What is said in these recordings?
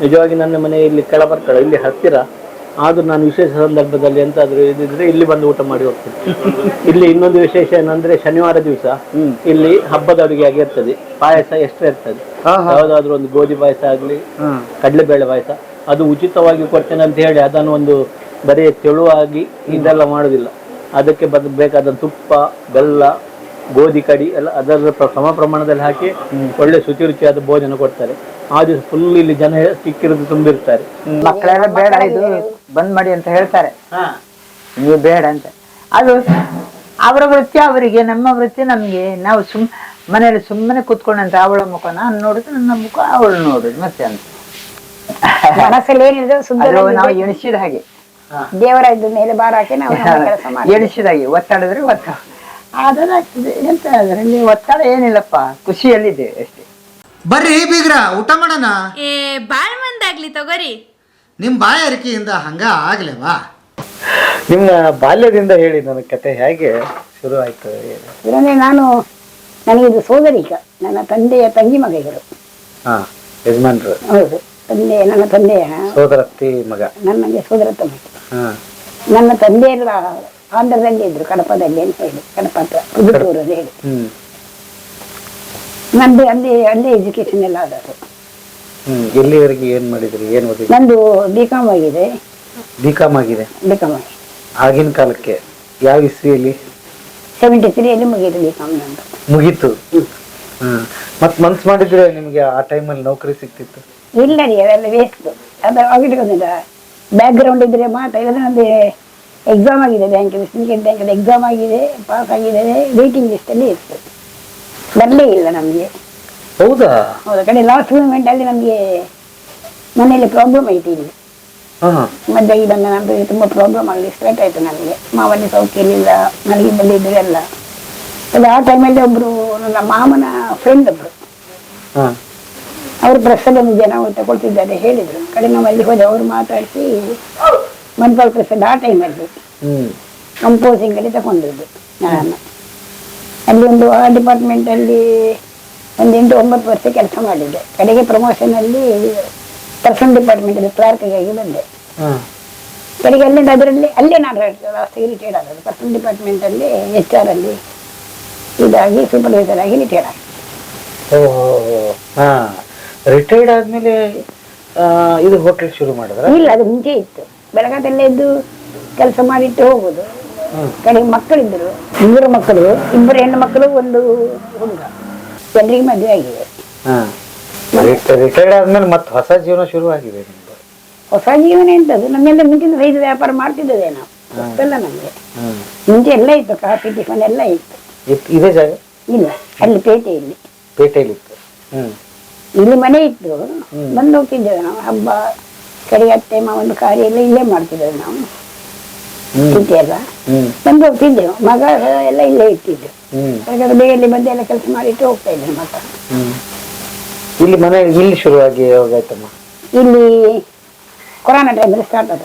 ನಿಜವಾಗಿ ನನ್ನ ಮನೆ ಇಲ್ಲಿ ಕೆಳಬರ್ಕಳ ಇಲ್ಲಿ ಹತ್ತಿರ. ಆದ್ರೂ ನಾನು ವಿಶೇಷ ಸಂದರ್ಭದಲ್ಲಿ ಎಂತಾದ್ರೂ ಇದಿದ್ರೆ ಇಲ್ಲಿ ಬಂದು ಊಟ ಮಾಡಿ ಹೋಗ್ತೀನಿ. ಇಲ್ಲಿ ಇನ್ನೊಂದು ವಿಶೇಷ ಏನಂದ್ರೆ ಶನಿವಾರ ದಿವಸ ಇಲ್ಲಿ ಹಬ್ಬದ ಅಡುಗೆ ಆಗಿರ್ತದೆ ಪಾಯಸ ಎಷ್ಟು ಇರ್ತದೆ. ಯಾವುದಾದ್ರೂ ಒಂದು ಗೋಧಿ ಪಾಯಸ ಆಗ್ಲಿ ಕಡಲೆಬೇಳೆ ಪಾಯಸ ಅದು ಉಚಿತವಾಗಿ ಕೊಡ್ತೇನೆ ಅಂತ ಹೇಳಿ ಅದನ್ನು ಒಂದು ಬರೀ ತೆಳುವಾಗಿ ಇದೆಲ್ಲ ಮಾಡುದಿಲ್ಲ. ಅದಕ್ಕೆ ಬದ್ ಬೇಕಾದ ತುಪ್ಪ ಬೆಲ್ಲ ಗೋಧಿ ಕಡಿ ಎಲ್ಲ ಅದರ ಪ್ರ- ಸಮ ಪ್ರಮಾಣದಲ್ಲಿ ಹಾಕಿ ಒಳ್ಳೆ ಶುಚಿ ರುಚಿಯಾದ ಭೋಜನ ಕೊಡ್ತಾರೆ. ಆ ದಿವಸ ಫುಲ್ ಇಲ್ಲಿ ಜನ ಸಿಕ್ಕಿರೋದು ತುಂಬಿರ್ತಾರೆ. ಮಕ್ಕಳೆಲ್ಲ ಬೇಡ ಇದು ಬಂದ್ ಮಾಡಿ ಅಂತ ಹೇಳ್ತಾರೆ. ನೀವು ಬೇಡ ಅಂತ. ಅದು ಅವರ ವೃತ್ತಿ ಅವರಿಗೆ ನಮ್ಮ ವೃತ್ತಿ ನಮ್ಗೆ. ನಾವು ಸುಮ್ ಮನೇಲಿ ಸುಮ್ಮನೆ ಕುತ್ಕೊಂಡಂತ ಅವಳ ಮುಖ ನಾನು ನೋಡಿದ್ರೆ ನನ್ನ ಮುಖ ಅವಳು ನೋಡುದು ಮತ್ತೆ ಅಂತ. ಮನಸ್ಸಲ್ಲಿ ಏನಿದೆ ನಾವು ಎಣಿಸಿದ ಹಾಗೆ. ದೇವರ ಇದ್ದ ಮೇಲೆ ಬಾರ ಹಾಕಿ ನಾವು ಎಣಿಸಿದ ಹಾಗೆ ಒತ್ತಡದ್ರೆ ಒತ್ತಡ. ಅದರಾಗ್ತದೆ ಎಂತ ಅದರಲ್ಲಿ ಒತ್ತಡ ಏನಿಲ್ಲಪ್ಪ ಖುಷಿಯಲ್ಲಿದೆ ಅಷ್ಟೇ. ಬರ್ರಿ ಬೀಗ್ರ ಊಟ ಮಾಡೋಣ. ಏ ಬಾಳ್ ಮಂದಾಗ್ಲಿ ತಗೋರಿ. ನಿಮ್ಮ ಬಾಯಾರಿಕೆಯಿಂದ ಹಂಗ ಆಗ್ಲೇವಾ? ನಿಮ್ಮ ಬಾಲ್ಯದಿಂದ ಹೇಳಿ ನನ್ನ ಕತೆ ಹೇಗೆ ಶುರು ಆಯ್ತು ಏನು? ನಾನು ನನಗಿದು ಸೋದರಿಕ ನನ್ನ ತಂದೆಯ ತಂಗಿ ಮಗ ಇವರು ಹಾ ಯಜಮಾನ್ರು. ಹೌದು. ತಂದೆ ನನ್ನ ತಂದೆಯ. ಸೋದರತ್ತಿ ಮಗ. ನನ್ನಗೆ ಸೋದರತ್ತ ಮಗ. ಹಾ. ನನ್ನ ತಂದೆಯೆಲ್ಲ ಆಂಧ್ರದಲ್ಲಿ ಇದ್ರು ಕಡಪದಲ್ಲಿ ಅಂತ ಹೇಳಿ ಕಡಪ ಹತ್ರ ಪುದುಟೂರು ಅಂತ ಹೇಳಿ. ಹ್ಮ್. ನಂದು ಅಲ್ಲಿ ಅಲ್ಲಿ ಎಜುಕೇಶನ್ ಎಲ್ಲ ಆದರು ಹ್ಮ್ ಎಲ್ಲಿವರೆಗೆ ಏನ್ ಮಾಡಿದ್ರಿ? ಏನ್ ಓದಿದ್ರಿ? ನಂದು ಬಿ ಕಾಮ್ ಆಗಿದೆ. ಬಿ ಕಾಮ್ ಆಗಿದೆ. ಬಿ ಕಾಮ್ ಆಗಿದೆ. ಆಗಿನ ಕಾಲಕ್ಕೆ ಯಾವ ಇಸ್ವಿಯಲ್ಲಿ ಸೆವೆಂಟಿ ತ್ರೀಯಲ್ಲಿ ಮುಗಿಯಿತು ಬಿ ಕಾಮ್ ನಂದು. ಮುಗೀತು. ಹ್ಮ್. ಮತ್ ಮನ್ಸ್ ಮಾಡಿದ್ರೆ ನಿಮಗೆ ಆ ಟೈಮಲ್ಲಿ ನೌಕರಿ ಸಿಕ್ತಿತ್ತು ಇಲ್ಲ ರೀ ಅದೆಲ್ಲ ವೇಸ್ಟ್ ಅದು ಆಗಿಟ್ಕೊಂಡಿಲ್ಲ ಬ್ಯಾಕ್ ಗ್ರೌಂಡ್ ಇದ್ರೆ ಮಾತ್ರ ಇಲ್ಲ ನಂದು ಎಕ್ಸಾಮ್ ಆಗಿದೆ ಬ್ಯಾಂಕ್ ಸಿಂಡಿಕೇಟ್ ಬ್ಯಾಂಕ್ ಎಕ್ಸಾಮ್ ಆಗಿದೆ ಪಾಸ್ ಆಗಿದೆ ವೇಟಿಂಗ್ ಲಿಸ್ಟಲ್ಲಿ ಇರ್ತದೆ ಇತ್ತು. ಬರಲೇ ಇಲ್ಲ ನಮಗೆ. ಹೌದಾ? ಹೌದು ಕಡೆ ಲಾಸ್ಟ್ ಮೂಮೆಂಟ್ ಅಲ್ಲಿ ನಮಗೆ ಮನೆಯಲ್ಲಿ ಪ್ರಾಬ್ಲಮ್ ಐತಿ ಇಲ್ಲಿ. ಮದುವೆಗೆ ಬಂದ ನಂತರ ತುಂಬಾ ಪ್ರಾಬ್ಲಮ್ ಆಗಲಿ ಸ್ಟಾರ್ಟ್ ಆಯ್ತು ನನಗೆ ಮಾವಲ್ಲಿ ಸೌಖ್ಯ ಇರಲಿಲ್ಲ ನನಗೆ ಬಂದಿದ್ರು ಎಲ್ಲ ಅದು ಆ ಟೈಮಲ್ಲಿ ಒಬ್ರು ನನ್ನ ಮಾಮನ ಫ್ರೆಂಡ್ ಒಬ್ರು. ಅವರು ಪ್ರೆಸ್ಸಲ್ಲಿ ಒಂದು ಜನ ತಗೊಳ್ತಿದ್ದಾರೆ ಹೇಳಿದ್ರು. ಕಡೆ ನಾವು ಅಲ್ಲಿ ಹೋದೆ ಅವ್ರು ಮಾತಾಡಿಸಿ ಮನ್ಪಾಲ್ ಪ್ರೆಸ್ಸಲ್ಲಿ ಆ ಟೈಮಲ್ಲಿ ಕಂಪೋಸಿಂಗ್ ಅಲ್ಲಿ ತಗೊಂಡಿದ್ದು ನಾನು ಅಲ್ಲಿ ಒಂದು ಆ ಡಿಪಾರ್ಟ್ಮೆಂಟ್ ಅಲ್ಲಿ ಒಂದು ಎಂಟು ಒಂಬತ್ತು ವರ್ಷ ಕೆಲಸ ಮಾಡಿದ್ದೆ ಕಡೆಗೆ ಪ್ರಮೋಷನ್ ಅಲ್ಲಿ ಪರ್ಸನ್ ಡಿಪಾರ್ಟ್ಮೆಂಟ್ ಅಲ್ಲಿ ಕ್ಲಾರ್ಕ್ಗಾಗಿ ಬಂದೆ. ಕಡೆಗೆ ಅಲ್ಲಿಂದ ಅದರಲ್ಲಿ ಅಲ್ಲೇ ನಾನು ರಿಟೈರ್ಡ್ ಆದದ್ದು. ಪರ್ಸನ್ ಡಿಪಾರ್ಟ್ಮೆಂಟ್ ಅಲ್ಲಿ ಎಚ್ ಆರ್ ಅಲ್ಲಿ ಇದಾಗಿ ಸೂಪರ್ವೈಸರ್ ಆಗಿ ರಿಟೈರ್ಡ್ ಆಗಿ ರಿಟೈರ್ಡ್ ಆದ್ಮೇಲೆ ಇದು ಹೋಟೆಲ್ ಶುರು ಮಾಡಿದ್ರೆ? ಇಲ್ಲ ಅದು ಮುಂಚೆ ಇತ್ತು. ಬೆಳಗಾದಲ್ಲೇ ಎದ್ದು ಕೆಲಸ ಮಾಡಿಟ್ಟು ಹೋಗುದು. ಕಡೆಗೆ ಮಕ್ಕಳಿದ್ದರು. ಇಬ್ಬರು ಮಕ್ಕಳು? ಇಬ್ಬರು ಹೆಣ್ಣು ಮಕ್ಕಳು ಒಂದು ಹುಡುಗ. ಜನರಿಗೆ ಮದುವೆ ಆಗಿದೆ. ಹಾ. ರಿಟೈರ್ಡ್ ಆದ್ಮೇಲೆ ಮತ್ತೆ ಹೊಸ ಜೀವನ ಶುರು ಆಗಿದೆ ಹೊಸ ಜೀವನ ಎಂತದ್ದು ನಮ್ಮೆಲ್ಲ ಮುಂಚಿನ ರೈತ ವ್ಯಾಪಾರ ಮಾಡ್ತಿದ್ದೇವೆ ನಾವು. ಗೊತ್ತಲ್ಲ ನಮಗೆ? ಮುಂಚೆ ಎಲ್ಲ ಇತ್ತು ಕಾಫಿ ಟಿಫನ್ ಎಲ್ಲ ಇತ್ತು. ಇತ್- ಇದೇ ಜಾಗ? ಇಲ್ಲ ಅಲ್ಲಿ ಪೇಟೆಯಲ್ಲಿ. ಪೇಟೆಯಲ್ಲಿ ಇತ್ತು. ಇಲ್ಲಿ ಮನೆ ಇತ್ತು. ಬಂದು ಹೋಗ್ತಿದ್ದೇವೆ ನಾವು. ಹಬ್ಬ ಕಡೆಗೆ ಅತ್ತೆ ಮಾವನ ಕಾರ್ಯ ಎಲ್ಲ ಇಲ್ಲೇ ಮಾಡ್ತಿದ್ದೇವೆ ನಾವು. ಎಲ್ಲ ಹ್ಮ್. ಬಂದು ಹೋಗ್ತಿದ್ದೆವು ಮಗ ಎಲ್ಲ ಇಲ್ಲೇ ಇಟ್ಟಿದ್ದು ಯಾಕಂದ್ರೆ ಬೇಗಲ್ಲಿ ಬಂದು ಎಲ್ಲ ಕೆಲಸ ಮಾಡಿಟ್ಟು ಹೋಗ್ತಾ ಇದ್ದೆ ಮಗ. ಇಲ್ಲಿ ಮನೆ ಇಲ್ಲಿ ಶುರುವಾಗಿ ಯಾವಾಗಾಯ್ತಮ್ಮ? ಇಲ್ಲಿ ಕೊರೋನಾ ಟೈಮಲ್ಲಿ ಸ್ಟಾರ್ಟ್ ಆದ.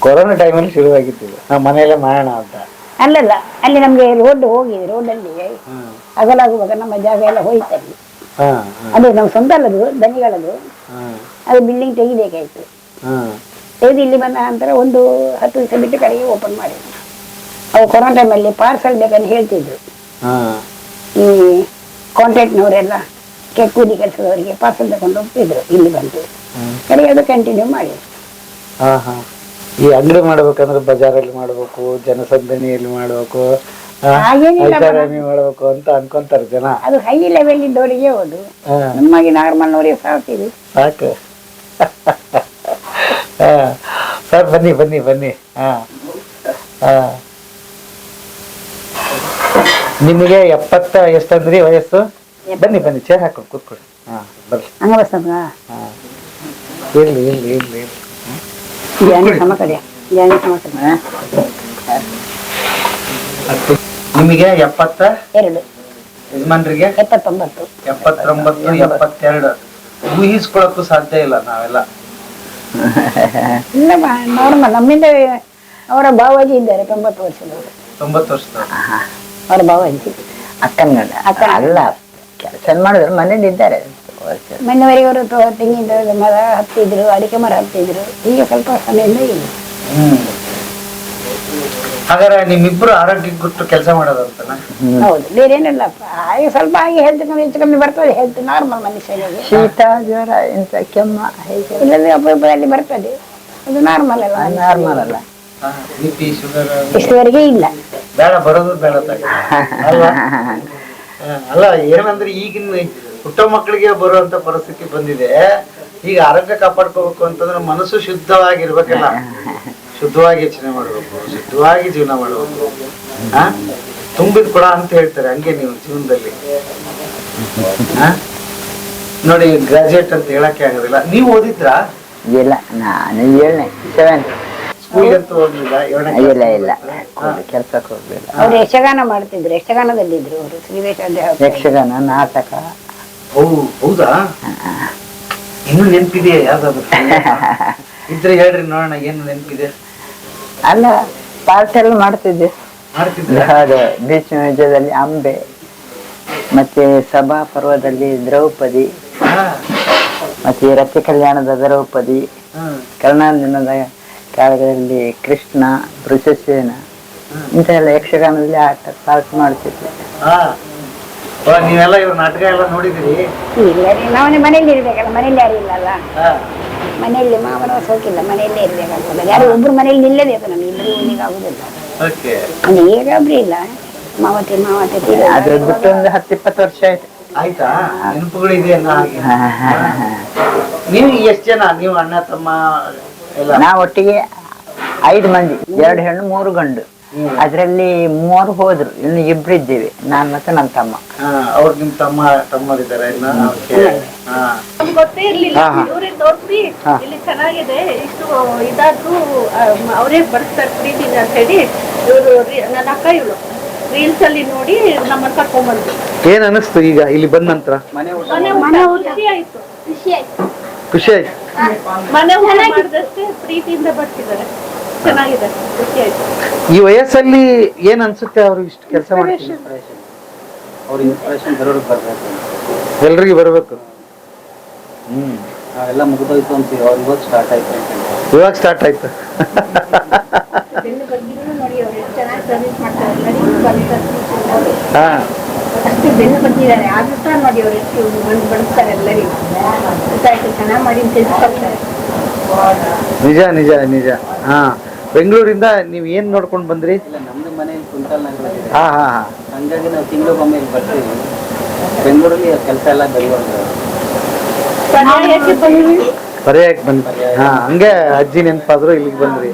ಕೊರೋನಾ ಟೈಮಲ್ಲಿ ಶುರುವಾಗಿತ್ತು ನಾವು ಮನೆಯಲ್ಲೇ ಮಾಡೋಣ ಅಂತ. ಅಲ್ಲಲ್ಲ ಅಲ್ಲಿ ನಮಗೆ ರೋಡ್ ಹೋಗಿದೆ ರೋಡಲ್ಲಿ ಅಗಲಾಗುವಾಗ ನಮ್ಮ ಜಾಗ ಎಲ್ಲ ಹೋಯ್ತಲ್ಲಿ ಅದೇ ನಮ್ಮ ಸ್ವಂತ ಅಲ್ಲದು ದನಿಗಳದು. ಅದು ಬಿಲ್ಡಿಂಗ್ ತೆಗಿಬೇಕಾಯ್ತು. ತೆಗೆದು ಇಲ್ಲಿ ಬಂದ ನಂತರ ಒಂದು ಹತ್ತು ದಿವಸ ಬಿಟ್ಟು ಕಡೆಗೆ ಓಪನ್ ಮಾಡಿ. ಅವು ಕೊರೋನಾ ಟೈಮಲ್ಲಿ ಪಾರ್ಸಲ್ ಬೇಕಂತ ಹೇಳ್ತಿದ್ರು. ಹಾ. ಈ ಕಾಂಟ್ರಾಕ್ಟ್ನವರೆಲ್ಲ ಕೆ ಕೂಲಿ ಕೆಲಸದವರಿಗೆ ಪಾರ್ಸಲ್ ತಗೊಂಡು ಹೋಗ್ತಿದ್ರು ಇಲ್ಲಿ ಬಂದು. ಕಡೆಗೆ ಅದು ಕಂಟಿನ್ಯೂ ಮಾಡಿ. ಈ ಅಂಗಡಿ ಮಾಡ್ಬೇಕಂದ್ರೆ ಬಜಾರಲ್ಲಿ ಮಾಡ್ಬೇಕು ಜನಸಂದಣಿಯಲ್ಲಿ ಮಾಡ್ಬೇಕು ಮಾಡ್ಬೇಕು ಅಂತ ಅನ್ಕೊಂತಾರೆ ಜನ. ಅದು ಹೈ ಲೆವೆಲ್ ಇದ್ದವರಿಗೆ ಹೌದು. ನಮಗೆ ನಾರ್ಮಲ್ನವರಿಗೆ ಸಾಕಿದೆ ಸಾಕು. ಸರ್ ಬನ್ನಿ ಬನ್ನಿ ಬನ್ನಿ. ಹಾ ಹಾ. ನಿಮಗೆ ಎಪ್ಪತ್ತ ಎಷ್ಟಂದ್ರಿ ವಯಸ್ಸು? ಬನ್ನಿ ಬನ್ನಿ ಚೇರ್ ಹಾಕೊಂಡು ಕೂತ್ಕೊಳ್ಳಿ. ಹಾ ಬರ್ರಿ ಹಾ. ಇರ್ಲಿ ಇರ್ಲಿ ಇರ್ಲಿ ನಿಮಗೆ ಎಪ್ಪತ್ತ? ಎರಡು. ಯಜಮಾನ್ರಿಗೆ? ಎಪ್ಪತ್ತೊಂಬತ್ತು. ಎಪ್ಪತ್ತೊಂಬತ್ತು ಎಪ್ಪತ್ತೆರಡು. ಊಹಿಸ್ಕೊಳಕ್ಕೂ ಸಾಧ್ಯ ಇಲ್ಲ ನಾವೆಲ್ಲ. ಇಲ್ಲ ನಾರ್ಮಲ್ ನಮ್ಮಿಂದ ಅವರ ಬಾವಾಜಿ ಇದ್ದಾರೆ ತೊಂಬತ್ತು ವರ್ಷದವರು. ತೊಂಬತ್ತು ವರ್ಷದ ಅವರ ಬಾವಾಜಿ ಅಕ್ಕನ ಅಕ್ಕ. ಅಲ್ಲ ಕೆಲಸ ಮಾಡಿದ್ರು ಮನೇಲಿ ಇದ್ದಾರೆ. ವರ್ಷ ಮೊನ್ನೆವರೆಗೆ ಅವರು ತೆಂಗಿನ ಮರ ಹತ್ತಿದ್ರು ಅಡಿಕೆ ಮರ ಹತ್ತಿದ್ರು ಈಗ ಸ್ವಲ್ಪ ಸಮಯದಿಂದ ಇಲ್ಲ ಹಾಗಾದ್ರೆ ನಿಮ್ಮಿಬ್ರು ಆರೋಗ್ಯ ಕೊಟ್ಟು ಕೆಲಸ ಮಾಡೋದಂತನ? ಹೌದು ಬೇರೆ ಏನಿಲ್ಲಪ್ಪ ಹಾಗೆ ಸ್ವಲ್ಪ ಹಾಗೆ ಹೆಲ್ತ್ ಕಮ್ಮಿ ಹೆಚ್ಚು ಕಮ್ಮಿ ಬರ್ತದೆ. ಹೆಲ್ತ್ ನಾರ್ಮಲ್ ಮನುಷ್ಯನಿಗೆ. ಶೀತ ಜ್ವರ ಎಂತ ಕೆಮ್ಮ ಹೇಗೆ. ಇಲ್ಲದೆ ಅಪರೂಪದಲ್ಲಿ ಬರ್ತದೆ. ಅದು ನಾರ್ಮಲ್ ಅಲ್ಲ ನಾರ್ಮಲ್ ಅಲ್ಲ. ಬಿ ಪಿ ಶುಗರ್ ಇಷ್ಟುವರೆಗೆ ಇಲ್ಲ. ಬೇಡ ಬರೋದು ಬೇಡ ತಾಯಿ. ಅಲ್ವಾ? ಹಾ, ಅಲ್ಲ ಏನಂದ್ರೆ ಈಗಿನ ಹುಟ್ಟ ಮಕ್ಕಳಿಗೆ ಬರುವಂತ ಪರಿಸ್ಥಿತಿ ಬಂದಿದೆ. ಈಗ ಆರೋಗ್ಯ ಕಾಪಾಡ್ಕೋಬೇಕು ಅಂತಂದ್ರೆ ಮನಸ್ಸು ಶುದ್ಧವಾಗಿರ್ಬೇಕಲ್ಲ. ಶುದ್ಧವಾಗಿ ಯೋಚನೆ ಮಾಡಬೇಕು ಶುದ್ಧವಾಗಿ ಜೀವನ ಮಾಡಬೇಕು. ಹಾ ತುಂಬಿದ ಕೊಡ ಅಂತ ಹೇಳ್ತಾರೆ ಹಂಗೆ ನೀವು ಜೀವನದಲ್ಲಿ. ಹಾ? ನೋಡಿ ಗ್ರಾಜುಯೇಟ್ ಅಂತ ಹೇಳಕ್ಕೆ ಆಗೋದಿಲ್ಲ. ನೀವು ಓದಿದ್ರಾ? ಇಲ್ಲ ನಾನು ಏಳನೇ ಸೆವೆನ್ ಸ್ಕೂಲ್ ಅಂತೂ ಹೋಗ್ಲಿಲ್ಲ ಏಳನೇ ಇಲ್ಲ ಇಲ್ಲ ಕೆಲ್ಸಕ್ಕೆ ಹೋಗ್ಲಿಲ್ಲ. ಅವ್ರು ಯಕ್ಷಗಾನ ಮಾಡ್ತಿದ್ರು ಯಕ್ಷಗಾನದಲ್ಲಿದ್ರು ಅವರು ಶ್ರೀವೇಶ ಯಕ್ಷಗಾನ ನಾಟಕ. ಹೌದಾ? ಇನ್ನು ನೆನಪಿದೆಯಾ ಯಾವ್ದಾದ್ರು ಇದ್ರೆ ಹೇಳ್ರಿ ನೋಡೋಣ ಏನು ನೆನಪಿದೆ? ಅಲ್ಲ ಪಾರ್ಟ್ ಎಲ್ಲ ಮಾಡ್ತಿದ್ದೆ. ಹೌದು ಬೀಚ್ ಮ್ಯೂಸಿಯದಲ್ಲಿ ಅಂಬೆ ಮತ್ತೆ ಸಭಾ ಪರ್ವದಲ್ಲಿ ದ್ರೌಪದಿ ಮತ್ತೆ ರಥ ಕಲ್ಯಾಣದ ದ್ರೌಪದಿ ಕರ್ಣಾಂಜನದ ಕಾಲದಲ್ಲಿ ಕೃಷ್ಣ ಋಷಸೇನ ಇಂಥ ಎಲ್ಲ ಯಕ್ಷಗಾನದಲ್ಲಿ ಆಟ ಪಾರ್ಟ್ ಮಾಡ್ತಿದ್ದೆ. ಹಾ. ಓ, ನೀವೆಲ್ಲ ಇವ್ರ ನಾಟಕ ಎಲ್ಲ ನೋಡಿದಿರಿ ಇಲ್ಲ ರೀ ನಾವು ಮನೆಯಲ್ಲಿ ಇರ್ಬೇಕಲ್ಲ ಮನೇಲಿ ಯಾರು ಇಲ್ಲಲ್ಲ? ಹಾ. ಮನೆಯಲ್ಲಿ ಮಾವನ ಹೋಗಿಲ್ಲ ಮನೆಯಲ್ಲೇ ಇರಬೇಕಾಗ್ತದೆ. ಯಾರು ಒಬ್ರು ಮನೆಯಲ್ಲಿ ನಿಲ್ಲಬೇಕು ನಮ್ಗೆ ಇಬ್ಬರು ಒಬ್ರಿಗೆ ಆಗುದಿಲ್ಲ. ಓಕೆ ಅಂದ್ರೆ ಈಗ ಒಬ್ರು ಇಲ್ಲ. ಮಾವತಿ ಮಾವತಿ ಅದು ಬಿಟ್ಟು ಒಂದು ಹತ್ತು ಇಪ್ಪತ್ತು ವರ್ಷ ಆಯ್ತು. ಆಯ್ತಾ? ಅನ್ನೋ ಹಾಗೆ? ನೀವು ಎಷ್ಟು ಜನ? ನೀವು ಅಣ್ಣ ತಮ್ಮ ಎಲ್ಲ? ನಾವು ಒಟ್ಟಿಗೆ ಐದು ಮಂದಿ ಎರಡು ಹೆಣ್ಣು ಮೂರು ಗಂಡು. ಅದರಲ್ಲಿ ಮೂವರು ಹೋದ್ರು ಇನ್ನು ಇಬ್ರು ಇದ್ದೇವೆ ನಾನು ಮತ್ತೆ ನನ್ನ ತಮ್ಮ. ಹಾ, ಅವ್ರು ನಿಮ್ ತಮ್ಮ ತಮ್ಮರಿದ್ದಾರೆ ಗೊತ್ತೇ ಇರ್ಲಿಲ್ಲ ಇವರೇ. ತೋರ್ಸಿ ಇಲ್ಲಿ ಚೆನ್ನಾಗಿದೆ ಇಷ್ಟು ಇದಾದ್ರು ಅವರೇ ಬರ್ತಾರೆ ಪ್ರೀತಿನ ಅಂತ ಹೇಳಿ ಇವರು ನನ್ನ ಅಕ್ಕ ಇವಳು. ರೀಲ್ಸ್ ಅಲ್ಲಿ ನೋಡಿ ನಮ್ಮ ಕರ್ಕೊಂಡ್ಬಂದ್ರು ಏನ್ ಅನಿಸ್ತು ಈಗ ಇಲ್ಲಿ ಬಂದ ನಂತರ? ಮನೆ ಊಟ ಖುಷಿ ಆಯ್ತು. ಖುಷಿ ಆಯ್ತು. ಮನೆ ಊಟ ಮಾಡಿದಷ್ಟೇ ಪ್ರೀತಿಯಿಂದ ಬರ್ತಿದ್ದಾರೆ. ಚೆನ್ನಾಗಿದೆ. ಖುಷಿ ಆಯ್ತು. ಈ ವಯಸ್ಸಲ್ಲಿ ಏನ್ ಅನ್ಸುತ್ತೆ ಅವ್ರಿಗೆ ಇಷ್ಟು ಕೆಲಸ ಮಾಡ್ತಾರೆ ಅವ್ರ ಇನ್ಸ್ಪಿರೇಷನ್ ಬರೋರಿಗೆ ಬರ್ಬೇಕು. ಎಲ್ರಿಗೂ ಬರ್ಬೇಕು. ನಾವೆಲ್ಲ ಮುಗಿದೋಯ್ತು ಅಂತ ಅವ್ರು ಇವತ್ತು ಸ್ಟಾರ್ಟ್ ಆಯ್ತು. ಇವಾಗ ಸ್ಟಾರ್ಟ್ ಆಯ್ತು. ಅವ್ರು ಹಾ. ಅಷ್ಟು ಬೆನ್ನು ಬಂದಿದ್ದಾರೆ. ಆದ್ರೂ ಸಹ ನೋಡಿ ಅವ್ರು ಎಷ್ಟು ಬಂದು ಬಡಿಸ್ತಾರೆ ಎಲ್ಲರಿಗೂ. ಗೊತ್ತಾಯ್ತು ಚೆನ್ನಾಗಿ ಮಾಡಿ ತಿಳಿಸ್ಕೊಡ್ತಾರೆ ನಿಜ ನಿಜ ನಿಜ. ಹಾ. ಬೆಂಗಳೂರಿಂದ ನೀವು ಏನ್ ನೋಡ್ಕೊಂಡು ಬಂದ್ರಿ? ಇಲ್ಲ ನಮ್ದು ಮನೆ ಕುಂಟಲ್ ನಗರದಲ್ಲಿದೆ ಹಾಂ ಹಾ ಹಾ. ಹಂಗಾಗಿ ನಾವು ತಿಂಗಳಿಗೊಮ್ಮೆ ಇಲ್ಲಿ ಬರ್ತೀವಿ. ಬೆಂಗಳೂರಲ್ಲಿ ಕೆಲಸ ಎಲ್ಲ ಬೆಂಗಳೂರು ಪರ್ಯಾಯಕ್ಕೆ ಬಂದ್ರಿ. ಹಾ ಹಂಗೆ ಅಜ್ಜಿ ನೆನಪಾದ್ರು ಇಲ್ಲಿಗೆ ಬಂದ್ರಿ.